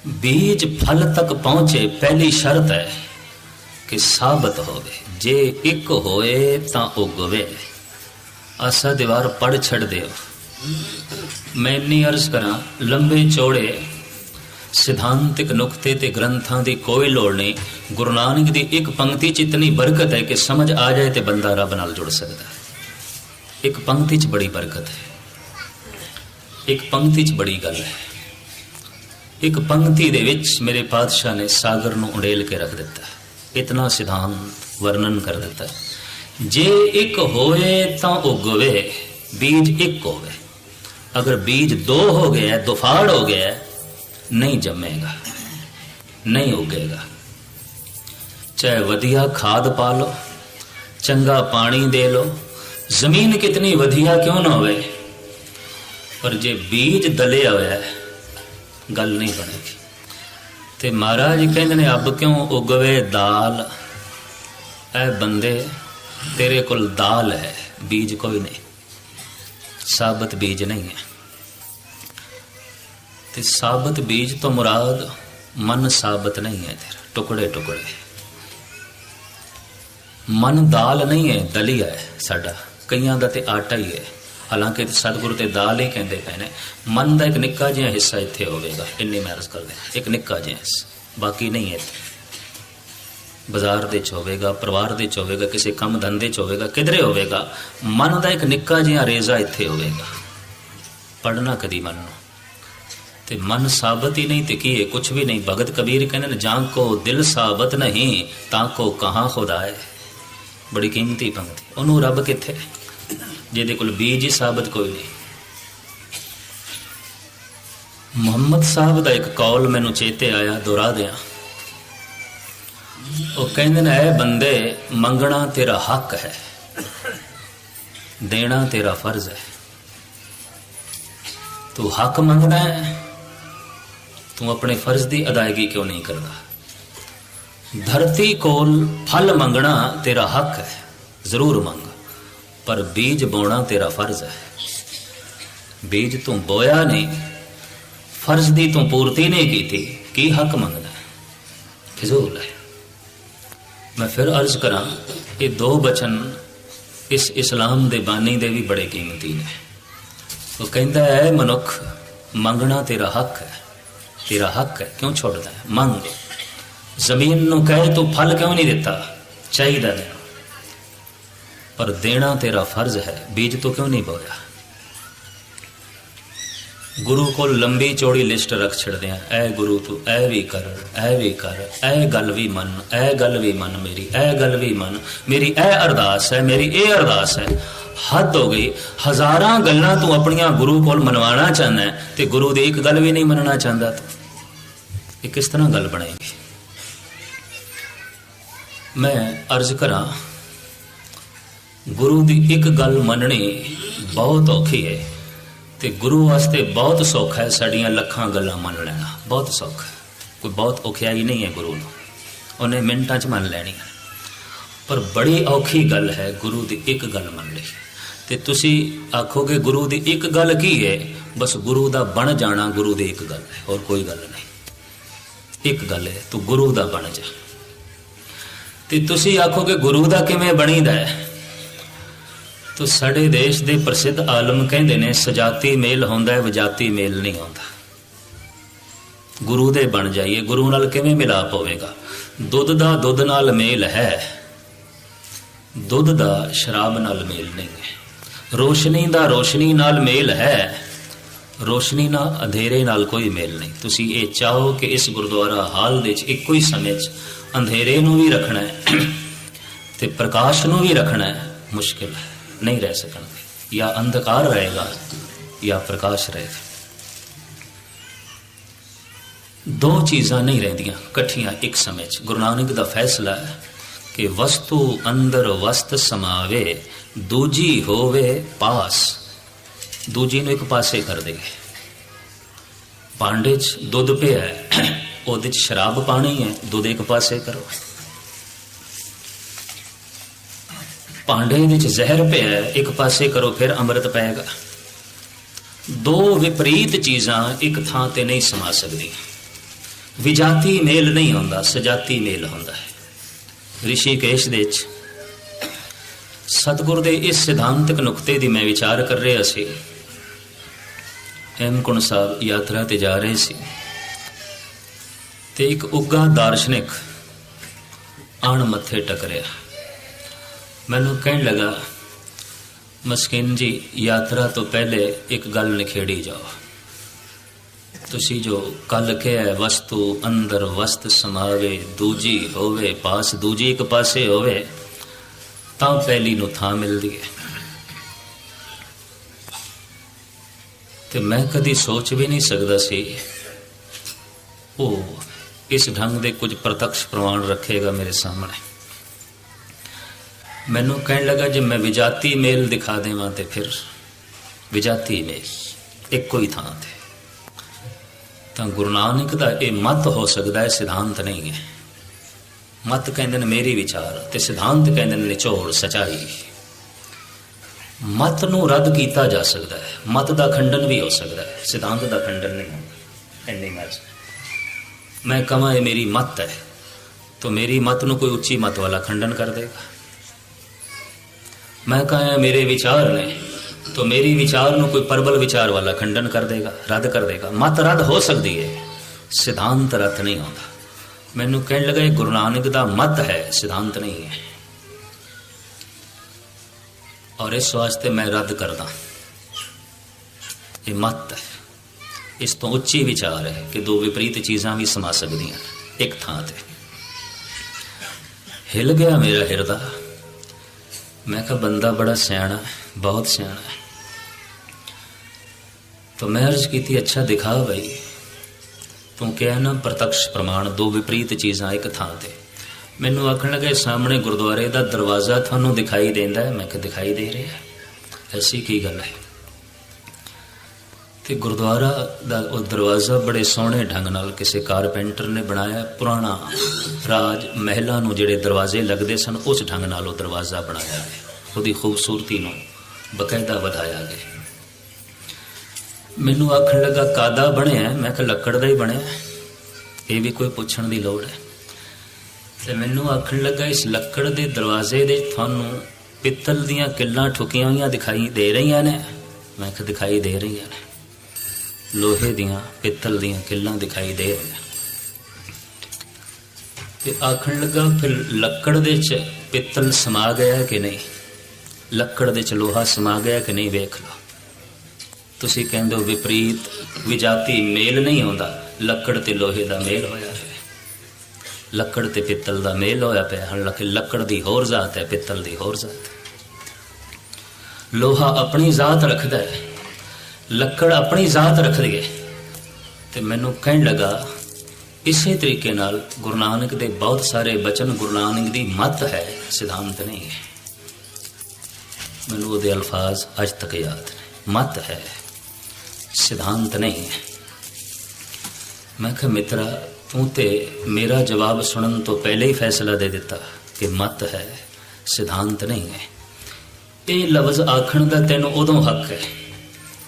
ਬੀਜ ਫਲ ਤੱਕ ਪਹੁੰਚੇ, ਪਹਿਲੀ ਸ਼ਰਤ ਹੈ ਕਿ ਸਾਬਤ ਹੋਵੇ। ਜੇ ਇੱਕ ਹੋਏ ਤਾਂ ਉਗਵੇ ਅਸਾ ਦੀਵਾਰ ਪੜ ਛੱਡ ਦਿਓ। ਮੈਂ ਇੰਨੀ ਅਰਜ਼ ਕਰਾਂ, ਲੰਬੇ ਚੌੜੇ ਸਿਧਾਂਤਿਕ ਨੁਕਤੇ ਤੇ ਗ੍ਰੰਥਾਂ ਦੀ ਕੋਈ ਲੋੜ ਨਹੀਂ। ਗੁਰੂ ਨਾਨਕ ਦੀ ਇੱਕ ਪੰਕਤੀ ਚ ਇਤਨੀ ਬਰਕਤ ਹੈ ਕਿ ਸਮਝ ਆ ਜਾਏ ਤੇ ਬੰਦਾ ਰੱਬ ਨਾਲ ਜੁੜ ਸਕਦਾ ਹੈ। ਇੱਕ ਪੰਕਤੀ ਚ ਬੜੀ ਬਰਕਤ ਹੈ। ਇੱਕ ਪੰਕਤੀ ਚ ਬੜੀ ਗੱਲ ਹੈ। ਇੱਕ ਪੰਕਤੀ ਦੇ ਵਿੱਚ ਮੇਰੇ ਪਾਤਸ਼ਾਹ ਨੇ ਸਾਗਰ ਨੂੰ ਉਡੇਲ ਕੇ ਰੱਖ ਦਿੱਤਾ। ਇਤਨਾ ਸਿਧਾਂਤ ਵਰਣਨ ਕਰ ਦਿੱਤਾ। ਜੇ ਇੱਕ ਹੋਏ ਤਾਂ ਉਗਵੇ, ਬੀਜ ਇੱਕ ਹੋਵੇ। ਅਗਰ ਬੀਜ ਦੋ ਹੋ ਗਿਆ, ਦੁਫਾੜ ਹੋ ਗਿਆ ਨਹੀਂ ਜੰਮੇਗਾ, ਨਹੀਂ ਉਗੇਗਾ। ਚਾਹੇ ਵਧੀਆ ਖਾਦ ਪਾ ਲਓ, ਚੰਗਾ ਪਾਣੀ ਦੇ ਲਓ, ਜ਼ਮੀਨ ਕਿਤਨੀ ਵਧੀਆ ਕਿਉਂ ਨਾ ਹੋਵੇ? ਪਰ ਜੇ ਬੀਜ ਦਲਿਆ ਹੋਇਆ ਹੈ ਗੱਲ ਨਹੀਂ ਬਣੇਗੀ। ਤੇ ਮਹਾਰਾਜ ਕਹਿੰਦੇ ਨੇ ਅੱਬ ਕਿਉਂ ਉਗਵੇ ਦਾਲ? ਐ ਬੰਦੇ ਤੇਰੇ ਕੋਲ ਦਾਲ ਹੈ, ਬੀਜ ਕੋਈ ਨਹੀਂ। ਸਾਬਤ ਬੀਜ ਨਹੀਂ ਹੈ। ਤੇ ਸਾਬਤ ਬੀਜ ਤੋਂ ਮੁਰਾਦ ਮਨ ਸਾਬਤ ਨਹੀਂ ਹੈ ਤੇਰਾ। ਟੁਕੜੇ ਟੁਕੜੇ। ਮਨ ਦਾਲ ਨਹੀਂ ਹੈ ਦਲੀਆ ਹੈ ਸਾਡਾ। ਕਈਆਂ ਦਾ ਤੇ ਆਟਾ ਹੀ ਹੈ। ਹਾਲਾਂਕਿ ਸਤਿਗੁਰੂ ਤੇ ਦਾਲ ਹੀ ਕਹਿੰਦੇ ਪਏ ਨੇ, ਮਨ ਦਾ ਇੱਕ ਨਿੱਕਾ ਜਿਹਾ ਹਿੱਸਾ ਇੱਥੇ ਹੋਵੇਗਾ। ਇੰਨੀ ਮੈਰਜ ਕਰਦੇ ਇੱਕ ਨਿੱਕਾ ਜਿਹਾ ਬਾਕੀ ਨਹੀਂ ਹੈ ਇੱਥੇ। ਬਾਜ਼ਾਰ ਦੇ ਚ ਹੋਵੇਗਾ, ਪਰਿਵਾਰ ਦੇ ਚ ਹੋਵੇਗਾ, ਕਿਸੇ ਕੰਮ ਧੰਦੇ ਚ ਹੋਵੇਗਾ, ਕਿਧਰੇ ਹੋਵੇਗਾ, ਮਨ ਦਾ ਇੱਕ ਨਿੱਕਾ ਜਿਹਾ ਰੇਜ਼ਾ ਇੱਥੇ ਹੋਵੇਗਾ। ਪੜਨਾ ਕਦੀ ਮਨ ਨੂੰ। ਤੇ ਮਨ ਸਾਬਤ ਹੀ ਨਹੀਂ ਤੇ ਕੀ ਹੈ ਕੁਝ ਵੀ ਨਹੀਂ? ਭਗਤ ਕਬੀਰ ਕਹਿੰਦੇ ਨੇ, ਜਾਂ ਕੋ ਦਿਲ ਸਾਬਤ ਨਹੀਂ, ਤਾਂ ਕੋ ਕਹਾਂ ਖੁਦਾ ਹੈ? ਬੜੀ ਕੀਮਤੀ ਪੰਕਤੀ। ਉਹਨੂੰ ਰੱਬ ਕਿੱਥੇ? ਜਿਹਦੇ ਕੋਲ ਬੀਜ ਹੀ ਸਾਬਤ ਕੋਈ ਨਹੀਂ। ਮੁਹੰਮਦ ਸਾਹਿਬ ਦਾ ਇੱਕ ਕੌਲ ਮੈਨੂੰ ਚੇਤੇ ਆਇਆ, ਦੁਹਰਾ ਦਿਆਂ। ਉਹ ਕਹਿੰਦੇ ਨੇ, ਐ ਬੰਦੇ, ਮੰਗਣਾ ਤੇਰਾ ਹੱਕ ਹੈ, ਦੇਣਾ ਤੇਰਾ ਫਰਜ਼ ਹੈ। ਤੂੰ ਹੱਕ ਮੰਗਦਾ ਹੈ ਤੂੰ ਆਪਣੇ ਫਰਜ਼ ਦੀ ਅਦਾਇਗੀ ਕਿਉਂ ਨਹੀਂ ਕਰਦਾ? ਧਰਤੀ ਕੋਲ ਫਲ ਮੰਗਣਾ ਤੇਰਾ ਹੱਕ ਹੈ, ਜ਼ਰੂਰ ਮੰਗ, ਪਰ ਬੀਜ ਬੋਣਾ ਤੇਰਾ ਫਰਜ਼ ਹੈ। ਬੀਜ ਤੂੰ ਬੋਇਆ ਨਹੀਂ, ਫਰਜ਼ ਦੀ ਤੂੰ ਪੂਰਤੀ ਨਹੀਂ ਕੀਤੀ, ਕੀ ਹੱਕ ਮੰਗਦਾ ਹੈ? ਫਿਜ਼ੂਲ ਹੈ। ਮੈਂ ਫਿਰ ਅਰਜ਼ ਕਰਾਂ, ਇਹ ਦੋ ਬਚਨ ਇਸ ਇਸਲਾਮ ਦੇ ਬਾਨੀ ਦੇ ਵੀ ਬੜੇ ਕੀਮਤੀ ਨੇ। ਉਹ ਕਹਿੰਦਾ ਹੈ, ਮਨੁੱਖ ਮੰਗਣਾ ਤੇਰਾ ਹੱਕ ਹੈ ਤੇਰਾ ਹੱਕ ਹੈ। ਕਿਉਂ ਛੋੜਦਾ ਹੈ? ਮੰਗ ਜ਼ਮੀਨ ਨੂੰ ਕਹੇ ਤੂੰ ਫਲ ਕਿਉਂ ਨਹੀਂ ਦਿੱਤਾ? ਚਾਹੀਦਾ ਦੇਣਾ ਪਰ ਦੇਣਾ ਤੇਰਾ ਫਰਜ਼ ਹੈ। ਬੀਜ ਤੋਂ ਕਿਉਂ ਨਹੀਂ ਬੋਇਆ? ਗੁਰੂ ਕੋਲ ਲੰਬੀ ਚੌੜੀ ਲਿਸਟ ਰੱਖ ਛੜਦੇ ਆ ਐ ਗੁਰੂ ਤੂੰ, ਐ ਵੀ ਕਰ, ਐ ਵੀ ਕਰ, ਐ ਗੱਲ ਵੀ ਮੰਨ, ਐ ਗੱਲ ਵੀ ਮੰਨ ਮੇਰੀ, ਐ ਗੱਲ ਵੀ ਮੰਨ। ਮੇਰੀ ਐ ਅਰਦਾਸ ਹੈ, ਮੇਰੀ ਇਹ ਅਰਦਾਸ ਹੈ। ਹੱਦ ਹੋ ਗਈ। ਹਜ਼ਾਰਾਂ ਗੱਲਾਂ ਤੂੰ ਆਪਣੀਆਂ ਗੁਰੂ ਕੋਲ ਮਨਵਾਉਣਾ ਚਾਹੁੰਦਾ ਤੇ ਗੁਰੂ ਦੀ ਇੱਕ ਗੱਲ ਵੀ ਨਹੀਂ ਮੰਨਣਾ ਚਾਹੁੰਦਾ। ਤੂੰ ਇਹ ਕਿਸ ਤਰ੍ਹਾਂ ਗੱਲ ਬਣੇਗੀ ਮੈਂ ਅਰਜ਼ ਕਰਾਂ, ਗੁਰੂ ਦੀ ਇੱਕ ਗੱਲ ਮੰਨਣੀ ਬਹੁਤ ਔਖੀ ਹੈ ਤੇ ਗੁਰੂ ਵਾਸਤੇ ਬਹੁਤ ਸੌਖਾ ਹੈ ਸਾਡੀਆਂ ਲੱਖਾਂ ਗੱਲਾਂ ਮੰਨ ਲੈਣਾ। ਬਹੁਤ ਸੌਖਾ ਕੋਈ ਬਹੁਤ ਔਖਿਆਈ ਨਹੀਂ ਹੈ ਗੁਰੂ ਨੂੰ। ਉਹਨੇ ਮਿੰਟਾਂ 'ਚ ਮੰਨ ਲੈਣੀ ਹੈ। ਪਰ ਬੜੀ ਔਖੀ ਗੱਲ ਹੈ ਗੁਰੂ ਦੀ ਇੱਕ ਗੱਲ ਮੰਨ ਲਈ ਤੇ ਤੁਸੀਂ ਆਖੋਗੇ ਗੁਰੂ ਦੀ ਇੱਕ ਗੱਲ ਕੀ ਹੈ? ਬਸ ਗੁਰੂ ਦਾ ਬਣ ਜਾਣਾ ਗੁਰੂ ਦੀ ਇੱਕ ਗੱਲ ਹੈ। ਹੋਰ ਕੋਈ ਗੱਲ ਨਹੀਂ। ਇੱਕ ਗੱਲ ਹੈ, ਤੂੰ ਗੁਰੂ ਦਾ ਬਣ ਜਾ। ਤੇ ਤੁਸੀਂ ਆਖੋਗੇ ਗੁਰੂ ਦਾ ਕਿਵੇਂ ਬਣੀਦਾ ਹੈ? ਤੋ ਸਾਡੇ ਦੇਸ਼ ਦੇ ਪ੍ਰਸਿੱਧ ਆਲਮ ਕਹਿੰਦੇ ਨੇ, ਸਜਾਤੀ ਮੇਲ ਹੁੰਦਾ ਹੈ, ਵਿਜਾਤੀ ਮੇਲ ਨਹੀਂ ਹੁੰਦਾ ਗੁਰੂ ਦੇ ਬਣ ਜਾਈਏ, ਗੁਰੂ ਨਾਲ ਕਿਵੇਂ ਮਿਲਾਪ ਹੋਵੇਗਾ? ਦੁੱਧ ਦਾ ਦੁੱਧ ਨਾਲ ਮੇਲ ਹੈ। ਦੁੱਧ ਦਾ ਸ਼ਰਾਬ ਨਾਲ ਮੇਲ ਨਹੀਂ ਹੈ। ਰੋਸ਼ਨੀ ਦਾ ਰੋਸ਼ਨੀ ਨਾਲ ਮੇਲ ਹੈ। ਰੋਸ਼ਨੀ ਨਾਲ, ਅੰਧੇਰੇ ਨਾਲ ਕੋਈ ਮੇਲ ਨਹੀਂ। ਤੁਸੀਂ ਇਹ ਚਾਹੋ ਕਿ ਇਸ ਗੁਰਦੁਆਰਾ ਹਾਲ ਦੇ ਵਿੱਚ ਇੱਕੋ ਹੀ ਸਮੇਂ 'ਚ ਅੰਧੇਰੇ ਨੂੰ ਵੀ ਰੱਖਣਾ ਹੈ ਤੇ ਪ੍ਰਕਾਸ਼ ਨੂੰ ਵੀ ਰੱਖਣਾ ਹੈ। ਮੁਸ਼ਕਿਲ ਹੈ। ਨਹੀਂ ਰਹਿ ਸਕਣਗੇ। ਜਾਂ ਅੰਧਕਾਰ ਰਹੇਗਾ ਜਾਂ ਪ੍ਰਕਾਸ਼ ਰਹੇਗਾ। ਦੋ ਚੀਜ਼ਾਂ ਨਹੀਂ ਰਹਿੰਦੀਆਂ ਇਕੱਠੀਆਂ ਇੱਕ ਸਮੇਂ 'ਚ ਗੁਰੂ ਨਾਨਕ ਦਾ ਫੈਸਲਾ ਹੈ ਕਿ ਵਸਤੂ ਅੰਦਰ ਵਸਤ ਸਮਾਵੇ, ਦੂਜੀ ਹੋਵੇ ਪਾਸ। ਦੂਜੀ ਨੂੰ ਇੱਕ ਪਾਸੇ ਕਰ ਦੇਗੇ ਭਾਂਡੇ 'ਚ ਦੁੱਧ ਪਿਆ ਹੈ, ਉਹਦੇ 'ਚ ਸ਼ਰਾਬ ਪਾਣੀ ਹੈ, ਦੁੱਧ ਇੱਕ ਪਾਸੇ ਕਰੋ। ਭਾਂਡੇ ਵਿੱਚ ਜ਼ਹਿਰ ਪਿਆ ਹੈ, ਇੱਕ ਪਾਸੇ ਕਰੋ, ਫਿਰ ਅੰਮ੍ਰਿਤ ਪਏਗਾ। ਦੋ ਵਿਪਰੀਤ ਚੀਜ਼ਾਂ ਇੱਕ ਥਾਂ ਤੇ ਨਹੀਂ ਸਮਾ ਸਕਦੀਆਂ। ਵਿਜਾਤੀ ਮੇਲ ਨਹੀਂ ਹੁੰਦਾ, ਸਜਾਤੀ ਮੇਲ ਹੁੰਦਾ ਹੈ। ਰਿਸ਼ੀਕੇਸ਼ ਦੇ ਵਿੱਚ ਸਤਿਗੁਰ ਦੇ ਇਸ ਸਿਧਾਂਤਕ ਨੁਕਤੇ ਦੀ ਮੈਂ ਵਿਚਾਰ ਕਰ ਰਿਹਾ ਸੀ। ਹੈਮਕੁੰਡ ਸਾਹਿਬ ਯਾਤਰਾ ਤੇ ਜਾ ਰਹੇ ਸੀ ਤੇ ਇੱਕ ਉੱਗਾ ਦਾਰਸ਼ਨਿਕ ਆਣ ਮੱਥੇ ਟਕਰਿਆ। ਮੈਨੂੰ ਕਹਿਣ ਲੱਗਾ, ਮਸਕਿਨ ਜੀ, ਯਾਤਰਾ ਤੋਂ ਪਹਿਲੇ ਇੱਕ ਗੱਲ ਨਿਖੇੜੀ ਜਾਓ। ਤੁਸੀਂ ਜੋ ਕੱਲ ਕਿਹਾ ਵਸਤੂ ਅੰਦਰ ਵਸਤ ਸਮਾਵੇ, ਦੂਜੀ ਹੋਵੇ, ਪਾਸ ਦੂਜੀ ਇੱਕ ਪਾਸੇ ਹੋਵੇ, ਤਾਂ ਪਹਿਲੀ ਨੂੰ ਥਾਂ ਮਿਲਦੀ ਹੈ। ਤੇ ਮੈਂ ਕਦੀ ਸੋਚ ਵੀ ਨਹੀਂ ਸਕਦਾ ਸੀ ਉਹ ਇਸ ਢੰਗ ਦੇ ਕੁਝ ਪ੍ਰਤੱਖ ਪ੍ਰਮਾਣ ਰੱਖੇਗਾ ਮੇਰੇ ਸਾਹਮਣੇ। ਮੈਨੂੰ ਕਹਿਣ ਲੱਗਾ, ਜੇ ਮੈਂ ਵਿਜਾਤੀ ਮੇਲ ਦਿਖਾ ਦੇਵਾਂ ਤੇ ਫਿਰ ਵਿਜਾਤੀ ਮੇਲ ਇੱਕੋ ਹੀ ਥਾਂ ਤੇ। ਤਾਂ ਗੁਰੂ ਨਾਨਕ ਦਾ ਇਹ ਮਤ ਹੋ ਸਕਦਾ ਹੈ, ਸਿਧਾਂਤ ਨਹੀਂ ਹੈ। ਮਤ ਕਹਿੰਦੇ ਨੇ ਮੇਰੀ ਵਿਚਾਰ ਤੇ ਸਿਧਾਂਤ ਕਹਿੰਦੇ ਨੇ ਨਿਚੋੜ ਸਚਾਈ। ਮਤ ਨੂੰ ਰੱਦ ਕੀਤਾ ਜਾ ਸਕਦਾ ਹੈ। ਮਤ ਦਾ ਖੰਡਨ ਵੀ ਹੋ ਸਕਦਾ ਹੈ। ਸਿਧਾਂਤ ਦਾ ਖੰਡਨ ਨਹੀਂ ਹੁੰਦਾ। ਇੰਨੀ ਮਰਜ਼ ਮੈਂ ਕਹਾਂ, ਇਹ ਮੇਰੀ ਮਤ ਹੈ। ਤਾਂ ਮੇਰੀ ਮਤ ਨੂੰ ਕੋਈ ਉੱਚੀ ਮਤ ਵਾਲਾ ਖੰਡਨ ਕਰ ਦੇਗਾ। ਮੈਂ ਕਹਾਂ ਮੇਰੇ ਵਿਚਾਰ ਨੇ। ਤਾਂ ਮੇਰੀ ਵਿਚਾਰ ਨੂੰ ਕੋਈ ਪਰਬਲ ਵਿਚਾਰ ਵਾਲਾ ਖੰਡਨ ਕਰ ਦੇਗਾ, ਰੱਦ ਕਰ ਦੇਗਾ। ਮਤ ਰੱਦ ਹੋ ਸਕਦੀ ਹੈ। ਸਿਧਾਂਤ ਰੱਦ ਨਹੀਂ ਹੁੰਦਾ। ਮੈਨੂੰ ਕਹਿਣ ਲੱਗਾ, ਇਹ ਗੁਰੂ ਨਾਨਕ ਦਾ ਮਤ ਹੈ। ਸਿਧਾਂਤ ਨਹੀਂ ਹੈ। ਔਰ ਇਸ ਵਾਸਤੇ ਮੈਂ ਰੱਦ ਕਰਦਾ ਇਹ ਮਤ ਹੈ ਇਸ ਤੋਂ ਉੱਚੀ ਵਿਚਾਰ ਹੈ ਕਿ ਦੋ ਵਿਪਰੀਤ ਚੀਜ਼ਾਂ ਵੀ ਸਮਾ ਸਕਦੀਆਂ ਨੇ ਇੱਕ ਥਾਂ ਤੇ ਹਿਲ ਗਿਆ ਮੇਰਾ ਹਿਰਦਾ ਮੈਂ ਕਿਹਾ ਬੰਦਾ ਬੜਾ ਸਿਆਣਾ ਹੈ ਬਹੁਤ ਸਿਆਣਾ ਹੈ तो मैं अर्ज की थी अच्छा दिखा भाई ਤੂੰ ਕਿਹਾ ਨਾ ਪ੍ਰਤੱਖ ਪ੍ਰਮਾਣ ਦੋ ਵਿਪਰੀਤ ਚੀਜ਼ਾਂ ਇੱਕ ਥਾਂ ਤੇ ਮੈਨੂੰ ਆਖਣ ਲੱਗੇ ਸਾਹਮਣੇ ਗੁਰਦੁਆਰੇ ਦਾ ਦਰਵਾਜ਼ਾ ਤੁਹਾਨੂੰ ਦਿਖਾਈ ਦਿੰਦਾ ਹੈ। ਮੈਂ ਕਿ ਦਿਖਾਈ ਦੇ ਰਿਹਾ ਐਸੀ ਕੀ ਗੱਲ ਹੈ? ਤੇ ਗੁਰਦੁਆਰਾ ਦਾ ਉਹ ਦਰਵਾਜ਼ਾ ਬੜੇ ਸੋਹਣੇ ਢੰਗ ਨਾਲ ਕਿਸੇ ਕਾਰਪੈਂਟਰ ਨੇ ਬਣਾਇਆ। ਪੁਰਾਣਾ ਰਾਜ ਮਹਿਲਾਂ ਨੂੰ ਜਿਹੜੇ ਦਰਵਾਜ਼ੇ ਲੱਗਦੇ ਸਨ, ਉਸ ਢੰਗ ਨਾਲ ਉਹ ਦਰਵਾਜ਼ਾ ਬਣਾਇਆ ਗਿਆ। ਉਹਦੀ ਖੂਬਸੂਰਤੀ ਨੂੰ ਬਕਾਇਦਾ ਵਧਾਇਆ ਗਿਆ। ਮੈਨੂੰ ਆਖਣ ਲੱਗਾ, ਕਾਦਾ ਬਣਿਆ? ਮੈਂ ਕਿਹਾ, ਲੱਕੜ ਦਾ ਹੀ ਬਣਿਆ ਇਹ ਵੀ ਕੋਈ ਪੁੱਛਣ ਦੀ ਲੋੜ ਹੈ। ਤੇ ਮੈਨੂੰ ਆਖਣ ਲੱਗਾ ਇਸ ਲੱਕੜ ਦੇ ਦਰਵਾਜ਼ੇ ਦੇ ਤੁਹਾਨੂੰ ਪਿੱਤਲ ਦੀਆਂ ਕਿੱਲਾਂ ਠੁਕੀਆਂ ਹੋਈਆਂ ਦਿਖਾਈ ਦੇ ਰਹੀਆਂ ਨੇ। ਮੈਂ ਕਿਹਾ ਦਿਖਾਈ ਦੇ ਰਹੀਆਂ ਨੇ। ਲੋਹੇ ਦੀਆਂ ਪਿੱਤਲ ਦੀਆਂ ਕਿੱਲਾਂ ਦਿਖਾਈ ਦੇ ਰਹੀਆਂ ਤੇ ਆਖਣ ਲੱਗਾ, ਫਿਰ ਲੱਕੜ ਦੇ ਚ ਪਿੱਤਲ ਸਮਾ ਗਿਆ ਕਿ ਨਹੀਂ? ਲੱਕੜ ਦੇ ਚ ਲੋਹਾ ਸਮਾ ਗਿਆ ਕਿ ਨਹੀਂ? ਵੇਖ ਲਓ। ਤੁਸੀਂ ਕਹਿੰਦੇ ਹੋ ਵਿਪਰੀਤ ਵਿਜਾਤੀ ਮੇਲ ਨਹੀਂ ਹੁੰਦਾ। ਲੱਕੜ ਤੇ ਲੋਹੇ ਦਾ ਮੇਲ ਹੋਇਆ। ਹੈ ਲੱਕੜ ਤੇ ਪਿੱਤਲ ਦਾ ਮੇਲ ਹੋਇਆ ਪਿਆ ਹਨ ਲੱਕੜ ਦੀ ਹੋਰ ਜ਼ਾਤ ਹੈ, ਪਿੱਤਲ ਦੀ ਹੋਰ ਜ਼ਾਤ ਹੈ। ਲੋਹਾ ਆਪਣੀ ਜ਼ਾਤ ਰੱਖਦਾ ਹੈ, ਲੱਕੜ ਆਪਣੀ ਜ਼ਾਤ ਰੱਖਦੀ ਹੈ। ਤੇ ਮੈਨੂੰ ਕਹਿਣ ਲੱਗਾ, ਇਸੇ ਤਰੀਕੇ ਨਾਲ ਗੁਰੂ ਨਾਨਕ ਦੇ ਬਹੁਤ ਸਾਰੇ ਬਚਨ ਗੁਰੂ ਨਾਨਕ ਦੀ ਮੱਤ ਹੈ, ਸਿਧਾਂਤ ਨਹੀਂ ਹੈ। ਮੈਨੂੰ ਉਹਦੇ ਅਲਫਾਜ਼ ਅੱਜ ਤੱਕ ਯਾਦ ਨੇ। ਮਤ ਹੈ, ਸਿਧਾਂਤ ਨਹੀਂ ਹੈ। ਮੈਂ ਕਿਹਾ, ਮਿੱਤਰਾ ਤੂੰ ਤੇ ਮੇਰਾ ਜਵਾਬ ਸੁਣਨ ਤੋਂ ਪਹਿਲੇ ਹੀ ਫੈਸਲਾ ਦੇ ਦਿੱਤਾ ਕਿ ਮਤ ਹੈ, ਸਿਧਾਂਤ ਨਹੀਂ ਹੈ। ਇਹ ਲਫ਼ਜ਼ ਆਖਣ ਦਾ ਤੈਨੂੰ ਉਦੋਂ ਹੱਕ ਹੈ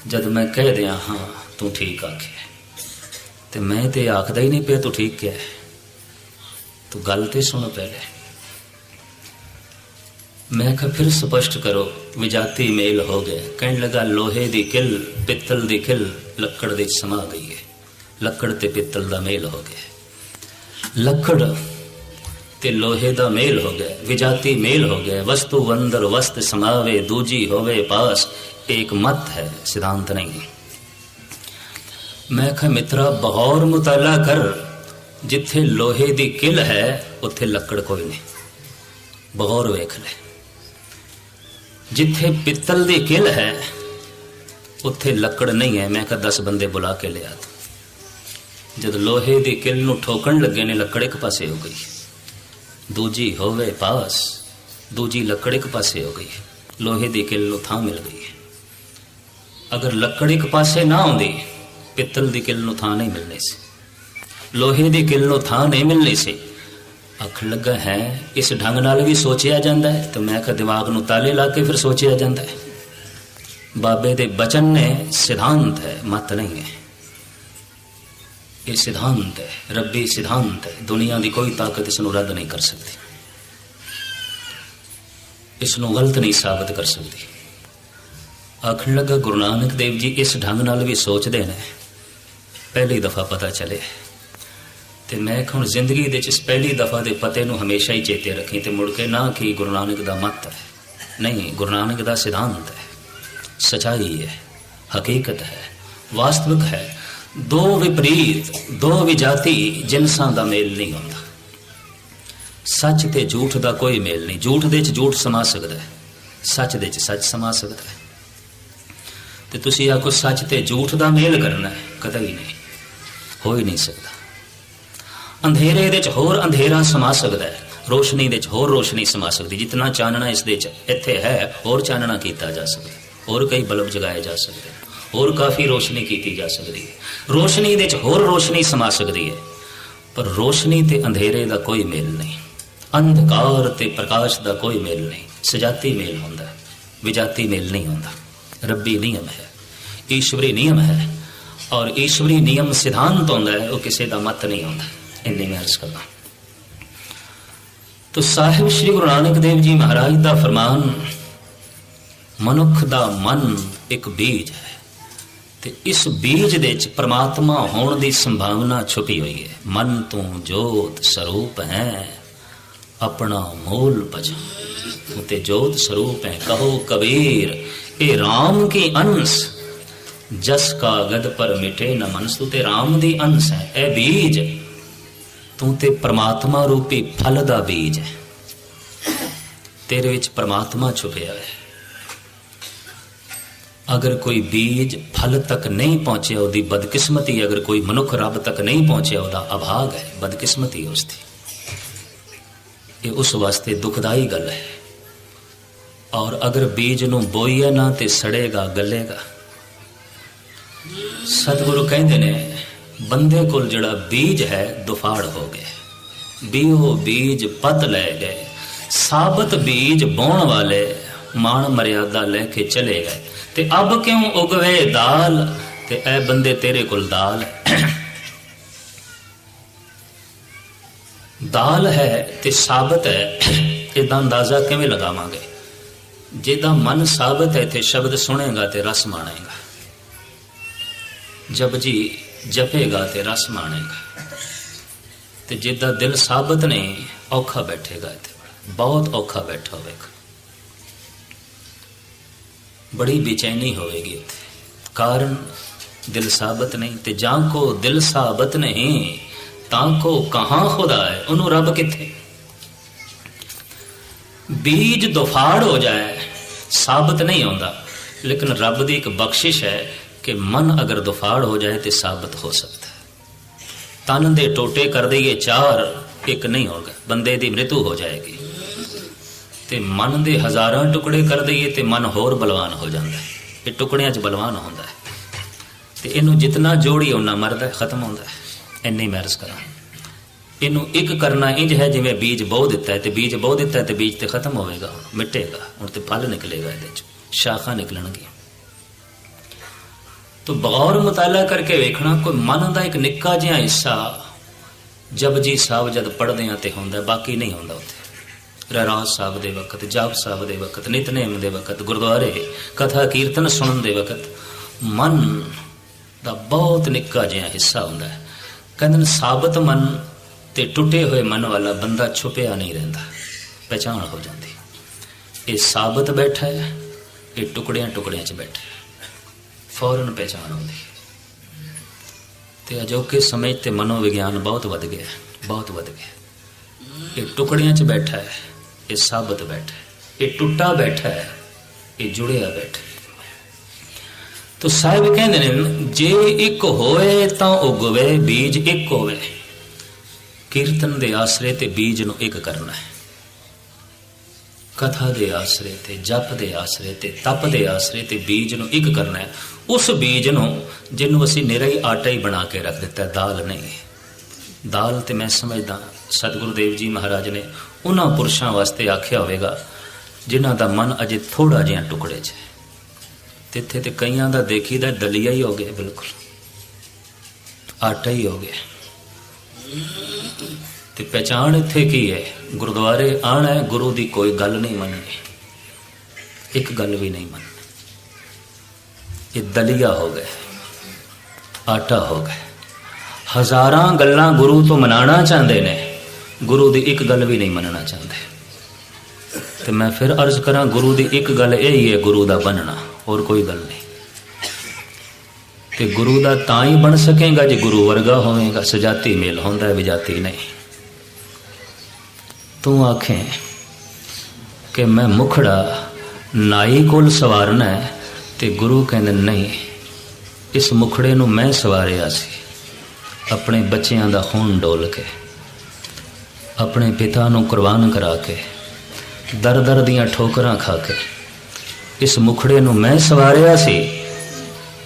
ਜਦ ਮੈਂ ਕਹਿ ਦਿਆਂ, ਹਾਂ, ਤੂੰ ਠੀਕ ਆਖਿਆ ਤੇ ਮੈਂ ਤੇ ਆਖਦਾ ਹੀ ਨਹੀਂ ਪਿਆ, ਤੂੰ ਠੀਕ ਕਿਹਾ ਤੂੰ ਗੱਲ ਤੇ ਸੁਣ ਪਹਿਲੇ। ਮੈਂ ਕਿਹਾ, ਫਿਰ ਸਪਸ਼ਟ ਕਰੋ, ਵਿਜਾਤੀ ਮੇਲ ਹੋ ਗਿਆ। ਕਹਿਣ ਲੱਗਾ, ਲੋਹੇ ਦੀ ਕਿਲ ਪਿੱਤਲ ਦੀ ਕਿਲ ਲੱਕੜ ਦੇ ਸਮਾ ਗਈ ਹੈ। ਲੱਕੜ ਤੇ ਪਿੱਤਲ ਦਾ ਮੇਲ ਹੋ ਗਿਆ ਲੱਕੜ ਤੇ ਲੋਹੇ ਦਾ ਮੇਲ ਹੋ ਗਿਆ ਵਿਜਾਤੀ ਮੇਲ ਹੋ ਗਿਆ ਵਸਤੂ ਅੰਦਰ ਵਸਤ ਸਮਾਵੇ ਦੂਜੀ ਹੋਵੇ ਪਾਸ ਇੱਕ ਮਤ ਹੈ ਸਿਧਾਂਤ ਨਹੀਂ ਮੈਂ ਕਿਹਾ ਮਿੱਤਰਾ ਬਹੌਰ ਮੁਤਾਲਾ ਕਰ ਜਿੱਥੇ ਲੋਹੇ ਦੀ ਕਿਲ ਹੈ ਉੱਥੇ ਲੱਕੜ ਕੋਈ ਨਹੀਂ ਬਹੌਰ ਵੇਖ ਲੈ ਜਿੱਥੇ ਪਿੱਤਲ ਦੀ ਕਿਲ ਹੈ ਉੱਥੇ ਲੱਕੜ ਨਹੀਂ ਹੈ ਮੈਂ ਕਿਹਾ 10 ਬੰਦੇ ਬੁਲਾ ਕੇ ਲਿਆ ਤੂੰ। ਜਦ ਲੋਹੇ ਦੀ ਕਿੱਲ ਨੂੰ ਠੋਕਣ ਲੱਗੇ ਨੇ, ਲੱਕੜ ਇੱਕ ਪਾਸੇ ਹੋ ਗਈ। ਦੂਜੀ ਹੋਵੇ ਪਾਸ, ਦੂਜੀ ਲੱਕੜ ਇੱਕ ਪਾਸੇ ਹੋ ਗਈ। ਲੋਹੇ ਦੀ ਕਿੱਲ ਨੂੰ ਥਾਂ ਮਿਲ ਗਈ। ਅਗਰ ਲੱਕੜ ਇੱਕ ਪਾਸੇ ਨਾ ਆਉਂਦੀ, ਪਿੱਤਲ ਦੀ ਕਿੱਲ ਨੂੰ ਥਾਂ ਨਹੀਂ ਮਿਲਣੀ ਸੀ। ਲੋਹੇ ਦੀ ਕਿੱਲ ਨੂੰ ਥਾਂ ਨਹੀਂ ਮਿਲਣੀ ਸੀ। ਅੱਖ ਲੱਗਾ, ਹੈ, ਇਸ ਢੰਗ ਨਾਲ ਵੀ ਸੋਚਿਆ ਜਾਂਦਾ ਹੈ? ਤੇ ਮੈਂ ਕਿਹਾ, ਦਿਮਾਗ ਨੂੰ ਤਾਲੇ ਲਾ ਕੇ ਫਿਰ ਸੋਚਿਆ ਜਾਂਦਾ ਹੈ। ਬਾਬੇ ਦੇ ਬਚਨ ਨੇ ਸਿਧਾਂਤ ਹੈ, ਮਤ ਨਹੀਂ ਹੈ। ਇਹ ਸਿਧਾਂਤ ਹੈ, ਰੱਬੀ ਸਿਧਾਂਤ ਹੈ, ਦੁਨੀਆ ਦੀ ਕੋਈ ਤਾਕਤ ਇਸ ਨੂੰ ਰੱਦ ਨਹੀਂ ਕਰ ਸਕਦੀ। ਇਸ ਨੂੰ ਗਲਤ ਨਹੀਂ ਸਾਬਤ ਕਰ ਸਕਦੀ। ਆਖਣ ਲੱਗਾ, ਗੁਰੂ ਨਾਨਕ ਦੇਵ ਜੀ ਇਸ ਢੰਗ ਨਾਲ ਵੀ ਸੋਚਦੇ ਨੇ। ਪਹਿਲੀ ਦਫਾ ਪਤਾ ਚੱਲੇ ਤੇ ਮੈਂ ਹੁਣ ਜ਼ਿੰਦਗੀ ਦੇ ਵਿੱਚ ਇਸ ਪਹਿਲੀ ਦਫਾ ਦੇ ਪਤੇ ਨੂੰ ਹਮੇਸ਼ਾ ਹੀ ਚੇਤੇ ਰੱਖੀ ਤੇ ਮੁੜ ਕੇ ਨਾ ਕਿ ਗੁਰੂ ਨਾਨਕ ਦਾ ਮਤ ਹੈ। ਨਹੀਂ, ਗੁਰੂ ਨਾਨਕ ਦਾ ਸਿਧਾਂਤ ਹੈ। ਸਚਾਈ ਹੈ, ਹਕੀਕਤ ਹੈ, ਵਾਸਤਵਿਕ ਹੈ। ਦੋ ਵਿਪਰੀਤ ਦੋ ਵਿਜਾਤੀ ਜਿਨਸਾਂ ਦਾ ਮੇਲ ਨਹੀਂ ਹੁੰਦਾ। ਸੱਚ ਤੇ ਝੂਠ ਦਾ ਕੋਈ ਮੇਲ ਨਹੀਂ। ਝੂਠ ਦੇ ਵਿੱਚ ਝੂਠ ਸਮਾ ਸਕਦਾ ਹੈ। ਸੱਚ ਦੇ ਵਿੱਚ ਸੱਚ ਸਮਾ ਸਕਦਾ ਹੈ। ਤੇ ਤੁਸੀਂ ਆਖੋ, ਸੱਚ ਤੇ ਝੂਠ ਦਾ ਮੇਲ ਕਰਨਾ ਹੈ, ਕਦੇ ਹੀ ਨਹੀਂ। ਹੋ ਹੀ ਨਹੀਂ ਸਕਦਾ। ਅੰਧੇਰੇ ਦੇ ਵਿੱਚ ਹੋਰ ਅੰਧੇਰਾ ਸਮਾ ਸਕਦਾ ਹੈ। ਰੋਸ਼ਨੀ ਦੇ ਵਿੱਚ ਹੋਰ ਰੋਸ਼ਨੀ ਸਮਾ ਸਕਦੀ। ਜਿਤਨਾ ਚਾਨਣਾ ਇਸ ਦੇ ਵਿੱਚ ਇੱਥੇ ਹੈ, ਹੋਰ ਚਾਨਣਾ ਕੀਤਾ ਜਾ ਸਕਦਾ ਹੋਰ ਕਈ ਬਲਬ ਜਗਾਏ ਜਾ ਸਕਦੇ ਹੋਰ ਕਾਫੀ ਰੋਸ਼ਨੀ ਕੀਤੀ ਜਾ ਸਕਦੀ ਹੈ। ਰੋਸ਼ਨੀ ਦੇ ਵਿੱਚ ਹੋਰ ਰੋਸ਼ਨੀ ਸਮਾ ਸਕਦੀ ਹੈ। ਪਰ ਰੋਸ਼ਨੀ ਤੇ ਅੰਧੇਰੇ ਦਾ ਕੋਈ ਮੇਲ ਨਹੀਂ। ਅੰਧਕਾਰ ਤੇ ਪ੍ਰਕਾਸ਼ ਦਾ ਕੋਈ ਮੇਲ ਨਹੀਂ। ਸਜਾਤੀ ਮੇਲ ਹੁੰਦਾ ਹੈ, ਵਿਜਾਤੀ ਮੇਲ ਨਹੀਂ ਹੁੰਦਾ। ਰੱਬੀ ਨਿਯਮ ਹੈ। ਈਸ਼ਵਰੀ ਨਿਯਮ ਹੈ। ਔਰ ਈਸ਼ਵਰੀ ਨਿਯਮ ਸਿਧਾਂਤ ਹੁੰਦਾ ਹੈ। ਉਹ ਕਿਸੇ ਦਾ ਮਤ ਨਹੀਂ ਹੁੰਦਾ। ਇੰਨੀ ਮੈਂ ਅਰਜ਼ ਕਰਦਾ ਤੋ ਸਾਹਿਬ ਸ੍ਰੀ ਗੁਰੂ ਨਾਨਕ ਦੇਵ ਜੀ ਮਹਾਰਾਜ ਦਾ ਫਰਮਾਨ ਮਨੁੱਖ ਦਾ ਮਨ ਇੱਕ ਬੀਜ ਹੈ। ਤੇ ਇਸ ਬੀਜ ਦੇ ਵਿੱਚ ਪ੍ਰਮਾਤਮਾ ਹੋਣ ਦੀ ਸੰਭਾਵਨਾ ਛੁਪੀ ਹੋਈ ਹੈ। ਮਨ ਤੂੰ ਜੋਤ ਸਰੂਪ ਹੈ। ਆਪਣਾ ਮੋਲ ਭਜਨ ਤੂੰ ਤੇ ਜੋਤ ਸਰੂਪ ਹੈ। ਕਹੋ ਕਬੀਰ, ਇਹ RAM ਕੀ ਅੰਸ਼? ਜਸ ਕਾਗਦ ਪਰ ਮਿਟੇ ਨ ਮਨਸ। ਤੂੰ ਤੇ RAM ਦੀ ਅੰਸ਼ ਹੈ। ਇਹ ਬੀਜ, ਤੂੰ ਤੇ ਪ੍ਰਮਾਤਮਾ ਰੂਪੀ ਫਲ ਦਾ ਬੀਜ ਹੈ। ਤੇਰੇ ਵਿੱਚ ਪ੍ਰਮਾਤਮਾ ਛੁਪਿਆ ਹੈ। ਅਗਰ ਕੋਈ ਬੀਜ ਫਲ ਤੱਕ ਨਹੀਂ ਪਹੁੰਚਿਆ, ਉਹਦੀ ਬਦਕਿਸਮਤੀ ਅਗਰ ਕੋਈ ਮਨੁੱਖ ਰੱਬ ਤੱਕ ਨਹੀਂ ਪਹੁੰਚਿਆ, ਉਹਦਾ ਅਭਾਗ ਹੈ, ਬਦਕਿਸਮਤੀ ਉਸ ਦੀ ਇਹ ਉਸ ਵਾਸਤੇ ਦੁਖਦਾਈ ਗੱਲ ਹੈ। ਔਰ ਅਗਰ ਬੀਜ ਨੂੰ ਬੋਈਏ ਨਾ ਤੇ ਸੜੇਗਾ, ਗੱਲੇਗਾ। ਸਤਿਗੁਰੂ ਕਹਿੰਦੇ ਨੇ, ਬੰਦੇ ਕੋਲ ਜਿਹੜਾ ਬੀਜ ਹੈ, ਦੁਫਾੜ ਹੋ ਗਿਆ। ਬੀਓ ਬੀਜ ਪਤ ਲੈ ਗਏ। ਸਾਬਤ ਬੀਜ ਬੋਣ ਵਾਲੇ ਮਾਣ ਮਰਿਆਦਾ ਲੈ ਕੇ ਚਲੇ ਗਏ। ਤੇ ਅਬ ਕਿਉਂ ਉਗਵੇ ਦਾਲ? ਤੇ ਐ ਬੰਦੇ ਤੇਰੇ ਕੋਲ ਦਾਲ ਹੈ। ਦਾਲ ਹੈ ਤੇ ਸਾਬਤ ਹੈ, ਇਹਦਾ ਅੰਦਾਜ਼ਾ ਕਿਵੇਂ ਲਗਾਵਾਂਗੇ? ਜਿਹਦਾ ਮਨ ਸਾਬਤ ਹੈ ਤੇ ਸ਼ਬਦ ਸੁਣੇਗਾ ਤੇ ਰਸ ਮਾਣੇਗਾ। ਜਬ ਜੀ ਜਪੇਗਾ ਤੇ ਰਸ ਮਾਣੇਗਾ। ਤੇ ਜਿਹਦਾ ਦਿਲ ਸਾਬਤ ਨਹੀਂ, ਔਖਾ ਬੈਠੇਗਾ ਇੱਥੇ। ਬਹੁਤ ਔਖਾ ਬੈਠਾ ਹੋਵੇਗਾ। ਬੜੀ ਬੇਚੈਨੀ ਹੋਵੇਗੀ ਇੱਥੇ। ਕਾਰਨ ਦਿਲ ਸਾਬਤ ਨਹੀਂ ਤੇ ਜਾਂ ਕੋ ਦਿਲ ਸਾਬਤ ਨਹੀਂ, ਤਾਂ ਕੋ ਕਹਾਂ ਖੁਦਾ ਹੈ, ਉਹਨੂੰ ਰੱਬ ਕਿੱਥੇ? ਬੀਜ ਦੁਫਾੜ ਹੋ ਜਾਏ, ਸਾਬਤ ਨਹੀਂ ਆਉਂਦਾ। ਲੇਕਿਨ ਰੱਬ ਦੀ ਇੱਕ ਬਖਸ਼ਿਸ਼ ਹੈ ਕਿ ਮਨ ਅਗਰ ਦੁਫਾੜ ਹੋ ਜਾਏ ਤੇ ਸਾਬਤ ਹੋ ਸਕਦਾ ਤਨ ਦੇ ਟੋਟੇ ਕਰ ਦਈਏ ਚਾਰ, ਇੱਕ ਨਹੀਂ ਹੋਗਾ, ਬੰਦੇ ਦੀ ਮ੍ਰਿਤੂ ਹੋ ਜਾਏਗੀ। ਤੇ ਮਨ ਦੇ ਹਜ਼ਾਰਾਂ ਟੁਕੜੇ ਕਰ ਦਈਏ ਤੇ ਮਨ ਹੋਰ ਬਲਵਾਨ ਹੋ ਜਾਂਦਾ ਹੈ। ਇਹ ਟੁਕੜਿਆਂ 'ਚ ਬਲਵਾਨ ਹੁੰਦਾ ਹੈ। ਤੇ ਇਹਨੂੰ ਜਿੰਨਾ ਜੋੜੀ ਉਹਨਾਂ ਮਰਦਾ ਖਤਮ ਹੁੰਦਾ ਹੈ। ਇੰਨੀ ਮੈਰਸ ਕਰਾਂ। ਇਹਨੂੰ ਇੱਕ ਕਰਨਾ ਇੰਜ ਹੈ ਜਿਵੇਂ ਬੀਜ ਬੋ ਦਿੱਤਾ ਹੈ ਤੇ ਬੀਜ ਬੋ ਦਿੱਤਾ ਹੈ ਤੇ ਬੀਜ ਤੇ ਖਤਮ ਹੋਵੇਗਾ ਹੁਣ ਮਿਟੇਗਾ, ਹੁਣ ਤੇ ਫਲ ਨਿਕਲੇਗਾ ਇਹਦੇ ਚ, ਸ਼ਾਖਾ ਨਿਕਲਣਗੀਆਂ। ਤੋ ਬਗੌਰ ਮਤਾਲਾ ਕਰਕੇ ਵੇਖਣਾ, ਕੋਈ ਮਨ ਦਾ ਇੱਕ ਨਿੱਕਾ ਜਿਹਾ ਹਿੱਸਾ ਜਪਜੀ ਸਾਹਿਬ ਜਦ ਪੜਦੇ ਆ ਤੇ ਹੁੰਦਾ ਬਾਕੀ ਨਹੀਂ ਹੁੰਦਾ ਉੱਥੇ। ਰਹਿਰਾਸ ਸਾਹਿਬ ਦੇ ਵਕਤ, ਜਪ ਸਾਹਿਬ ਦੇ ਵਕਤ, ਨਿਤਨੇਮ ਦੇ ਵਕਤ, ਗੁਰਦੁਆਰੇ, ਕਥਾ ਕੀਰਤਨ ਸੁਣਨ ਦੇ ਵਕਤ ਮਨ ਦਾ ਬਹੁਤ ਨਿੱਕਾ ਜਿਹਾ ਹਿੱਸਾ ਹੁੰਦਾ ਹੈ। ਕਹਿੰਦੇ ਨੇ ਸਾਬਤ ਮਨ ਤੇ ਟੁੱਟੇ ਹੋਏ ਮਨ ਵਾਲਾ ਬੰਦਾ ਛੁਪਿਆ ਨਹੀਂ ਰਹਿੰਦਾ ਪਛਾਣ ਹੋ ਜਾਂਦੀ। ਇਹ ਸਾਬਤ ਬੈਠਾ ਹੈ, ਇਹ ਟੁਕੜਿਆਂ ਟੁਕੜਿਆਂ 'ਚ ਬੈਠਾ ਫੌਰਨ ਪਛਾਣ ਹੁੰਦੀ ਹੈ। ਤੇ ਅਜੋਕੇ ਸਮੇਂ ਤੇ ਮਨੋਵਿਗਿਆਨ ਬਹੁਤ ਵੱਧ ਗਿਆ ਬਹੁਤ ਵੱਧ ਗਿਆ ਇਹ ਟੁਕੜਿਆਂ 'ਚ ਬੈਠਾ ਹੈ ਇਹ ਸਾਬਤ ਬੈਠਾ ਹੈ। ਇਹ ਟੁੱਟਾ ਬੈਠਾ ਹੈ, ਇਹ ਜੁੜਿਆ ਬੈਠਾ ਹੈ। ਤੋ ਸਾਹਿਬ ਕਹਿੰਦੇ ਨੇ, ਜੇ ਇੱਕ ਹੋਏ ਤਾਂ ਉਗਵੇ, ਬੀਜ ਇੱਕ ਹੋਵੇ। ਕੀਰਤਨ ਦੇ ਆਸਰੇ ਤੇ ਬੀਜ ਨੂੰ ਇੱਕ ਕਰਨਾ ਹੈ। ਕਥਾ ਦੇ ਆਸਰੇ ਤੇ, ਜਪ ਦੇ ਆਸਰੇ ਤੇ, ਤਪ ਦੇ ਆਸਰੇ ਤੇ ਬੀਜ ਨੂੰ ਇੱਕ ਕਰਨਾ ਹੈ। ਉਸ ਬੀਜ ਨੂੰ ਜਿਹਨੂੰ ਅਸੀਂ ਨਿਰਾ ਹੀ ਆਟਾ ਹੀ ਬਣਾ ਕੇ ਰੱਖ ਦਿੱਤਾ, ਦਾਲ ਨਹੀਂ ਦਾਲ ਤੇ ਮੈਂ ਸਮਝਦਾ, ਸਤਿਗੁਰੂ ਦੇਵ ਜੀ ਮਹਾਰਾਜ ਨੇ ਉਹਨਾਂ ਪੁਰਸ਼ਾਂ ਵਾਸਤੇ ਆਖਿਆ ਹੋਵੇਗਾ, ਜਿਨ੍ਹਾਂ ਦਾ ਮਨ ਅਜੇ ਥੋੜਾ ਜਿਹਾ ਟੁਕੜੇ 'ਚ ਹੈ। ਤਿੱਥੇ ਤੇ ਕਈਆਂ ਦਾ ਦੇਖੀਦਾ ਦਲੀਆ ਹੀ ਹੋ ਗਿਆ ਬਿਲਕੁਲ। ਆਟਾ ਹੀ ਹੋ ਗਿਆ। ਤੇ ਪਹਿਚਾਣ ਇੱਥੇ ਕੀ ਹੈ? ਗੁਰਦੁਆਰੇ ਆਣਾ ਹੈ, ਗੁਰੂ ਦੀ ਕੋਈ ਗੱਲ ਨਹੀਂ ਮੰਨਣੀ। ਇੱਕ ਗੱਲ ਵੀ ਨਹੀਂ ਮੰਨਣੀ। ਇਹ ਦਲੀਆ ਹੋ ਗਿਆ, ਆਟਾ ਹੋ ਗਿਆ। ਹਜ਼ਾਰਾਂ ਗੱਲਾਂ ਗੁਰੂ ਤੋਂ ਮਨਾਣਾ ਚਾਹੁੰਦੇ ਨੇ। ਗੁਰੂ ਦੀ ਇੱਕ ਗੱਲ ਵੀ ਨਹੀਂ ਮੰਨਣਾ ਚਾਹੁੰਦੇ। ਤੇ ਮੈਂ ਫਿਰ ਅਰਜ਼ ਕਰਾਂ, ਗੁਰੂ ਦੀ ਇੱਕ ਗੱਲ ਇਹ ਹੀ ਹੈ, ਗੁਰੂ ਦਾ ਬਣਨਾ, ਹੋਰ ਕੋਈ ਗੱਲ ਨਹੀਂ। ਤੇ ਗੁਰੂ ਦਾ ਤਾਂ ਹੀ ਬਣ ਸਕੇਗਾ ਜੇ ਗੁਰੂ ਵਰਗਾ ਹੋਵੇਗਾ, ਸਜਾਤੀ ਮੇਲ ਹੁੰਦਾ ਹੈ ਵਿਜਾਤੀ ਨਹੀਂ। ਤੂੰ ਆਖੇ ਕਿ ਮੈਂ ਮੁਖੜਾ, ਨਾਈ ਕੋਲ ਸਵਾਰਨਾ ਹੈ, ਤੇ ਗੁਰੂ ਕਹਿੰਦੇ ਨਹੀਂ, ਇਸ ਮੁਖੜੇ ਨੂੰ ਮੈਂ ਸਵਾਰਿਆ ਸੀ, ਆਪਣੇ ਬੱਚਿਆਂ ਦਾ ਖੂਨ ਡੋਲ ਕੇ। ਆਪਣੇ ਪਿਤਾ ਨੂੰ ਕੁਰਬਾਨ ਕਰਾ ਕੇ ਦਰ ਦਰ ਦੀਆਂ ਠੋਕਰਾਂ ਖਾ ਕੇ। ਇਸ ਮੁਖੜੇ ਨੂੰ ਮੈਂ ਸਵਾਰਿਆ ਸੀ।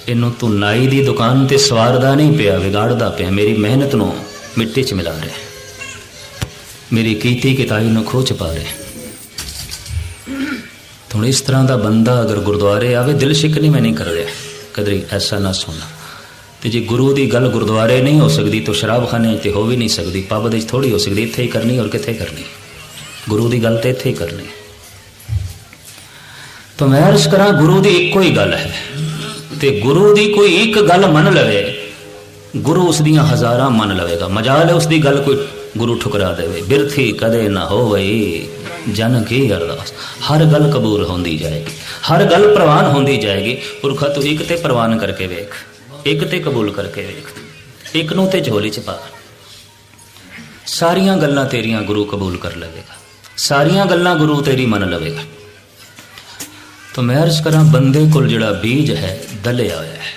ਇਹਨੂੰ ਤੂੰ ਨਾਈ ਦੀ ਦੁਕਾਨ ਤੇ ਸਵਾਰਦਾ ਨਹੀਂ ਪਿਆ, ਵਿਗਾੜਦਾ ਪਿਆ। ਮੇਰੀ ਮਿਹਨਤ ਨੂੰ ਮਿੱਟੀ 'ਚ ਮਿਲਾ ਰਿਹਾ। ਮੇਰੀ ਕੀਤੀ ਕਿਤਾਈ ਨੂੰ ਖੋਚ ਪਾ ਰਿਹਾ। ਹੁਣ ਇਸ ਤਰ੍ਹਾਂ ਦਾ ਬੰਦਾ ਅਗਰ ਗੁਰਦੁਆਰੇ ਆਵੇ, ਦਿਲ ਸ਼ਿਕਨੀ ਮੈਂ ਨਹੀਂ ਕਰ ਰਿਹਾ। ਕਦਰੀ ਐਸਾ ਨਾ ਸੁਣਨਾ ਤੇ ਜੇ ਗੁਰੂ ਦੀ ਗੱਲ ਗੁਰਦੁਆਰੇ ਨਹੀਂ ਹੋ ਸਕਦੀ, ਤਾਂ ਸ਼ਰਾਬਖਾਨੇ 'ਚ ਤੇ ਹੋ ਵੀ ਨਹੀਂ ਸਕਦੀ। ਪੱਬ ਦੇ 'ਚ ਥੋੜੀ ਹੋ ਸਕਦੀ, ਇੱਥੇ ਹੀ ਕਰਨੀ ਔਰ ਕਿੱਥੇ ਕਰਨੀ। ਗੁਰੂ ਦੀ ਗੱਲ ਤੇ ਇੱਥੇ ਹੀ ਕਰਨੀ। ਤਾਂ ਮੈਂ ਅਰਜ਼ ਕਰਾਂ, ਗੁਰੂ ਦੀ ਇੱਕੋ ਹੀ ਗੱਲ ਹੈ। ਤੇ ਗੁਰੂ ਦੀ ਕੋਈ ਇੱਕ ਗੱਲ ਮੰਨ ਲਵੇ, ਗੁਰੂ ਉਸ ਦੀਆਂ ਹਜ਼ਾਰਾਂ ਮੰਨ ਲਵੇਗਾ। ਮਜਾਲ ਹੈ ਉਸ ਦੀ ਗੱਲ ਕੋਈ ਗੁਰੂ ਠੁਕਰਾ ਦੇਵੇ। ਬਿਰਥੀ ਕਦੇ ਨਾ ਹੋਵੇ, ਜਨ ਕੀ ਅਰਦਾਸ। ਹਰ ਗੱਲ ਕਬੂਲ ਹੁੰਦੀ ਜਾਏਗੀ। ਹਰ ਗੱਲ ਪ੍ਰਵਾਨ ਹੁੰਦੀ ਜਾਏਗੀ। ਪੁਰਖਾ ਤੂੰ ਇੱਕ ਤੇ ਪ੍ਰਵਾਨ ਕਰਕੇ ਵੇਖ। ਇੱਕ ਤੇ ਕਬੂਲ ਕਰਕੇ ਵੇਖ। ਇੱਕ ਨੂੰ ਤੇ ਝੋਲੀ ਚ ਪਾ। ਸਾਰੀਆਂ ਗੱਲਾਂ ਤੇਰੀਆਂ ਗੁਰੂ ਕਬੂਲ ਕਰ ਲਵੇਗਾ। ਸਾਰੀਆਂ ਗੱਲਾਂ ਗੁਰੂ ਤੇਰੀ ਮੰਨ ਲਵੇਗਾ। ਤਾਂ ਮੈਂ ਅਰਜ਼ ਕਰਾਂ, ਬੰਦੇ ਕੋਲ ਜਿਹੜਾ ਬੀਜ ਹੈ, ਦਲਿਆ ਹੋਇਆ ਹੈ,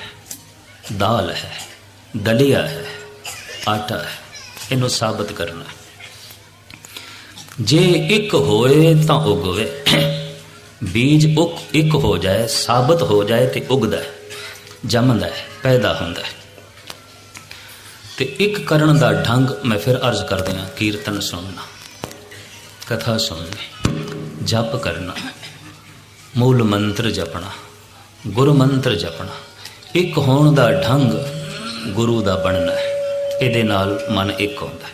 ਦਾਲ ਹੈ, ਦਲਿਆ ਹੈ, ਆਟਾ ਹੈ, ਇਹਨੂੰ ਸਾਬਤ ਕਰਨਾ। ਜੇ ਇੱਕ ਹੋਏ ਤਾਂ ਉਗਵੇ। ਬੀਜ ਉਕ ਇੱਕ ਹੋ ਜਾਏ, ਸਾਬਤ ਹੋ ਜਾਏ ਤੇ ਉਗਦਾ ਹੈ, ਜੰਮਦਾ ਹੈ। ਪੈਦਾ ਹੁੰਦਾ ਹੈ। ਤੇ ਇੱਕ ਕਰਨ ਦਾ ਢੰਗ ਮੈਂ ਫਿਰ ਅਰਜ਼ ਕਰਦੇ ਹਾਂ, ਕੀਰਤਨ ਸੁਣਨਾ, ਕਥਾ ਸੁਣਨੀ, ਜਪ ਕਰਨਾ, ਮੂਲ ਮੰਤਰ ਜਪਣਾ, ਗੁਰੂ ਮੰਤਰ ਜਪਣਾ, ਇੱਕ ਹੋਣ ਦਾ ਢੰਗ ਗੁਰੂ ਦਾ ਬਣਨਾ ਹੈ। ਇਹਦੇ ਨਾਲ ਮਨ ਇੱਕ ਹੁੰਦਾ ਹੈ।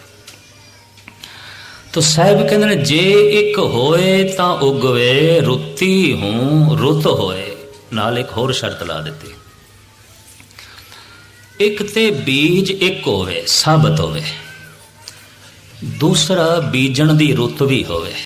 ਤੋ ਸਾਹਿਬ ਕਹਿੰਦੇ ਨੇ, ਜੇ ਇੱਕ ਹੋਏ ਤਾਂ ਉਗਵੇ, ਰੁੱਤੀ ਹੂੰ ਰੁੱਤ ਹੋਏ, ਨਾਲ ਇੱਕ ਹੋਰ ਸ਼ਰਤ ਲਾ ਦਿੱਤੀ। ਇੱਕ ਤੇ ਬੀਜ ਇੱਕ ਹੋਵੇ ਸਾਬਤ ਹੋਵੇ। ਦੂਸਰਾ ਬੀਜਣ ਦੀ ਰੁੱਤ ਵੀ ਹੋਵੇ।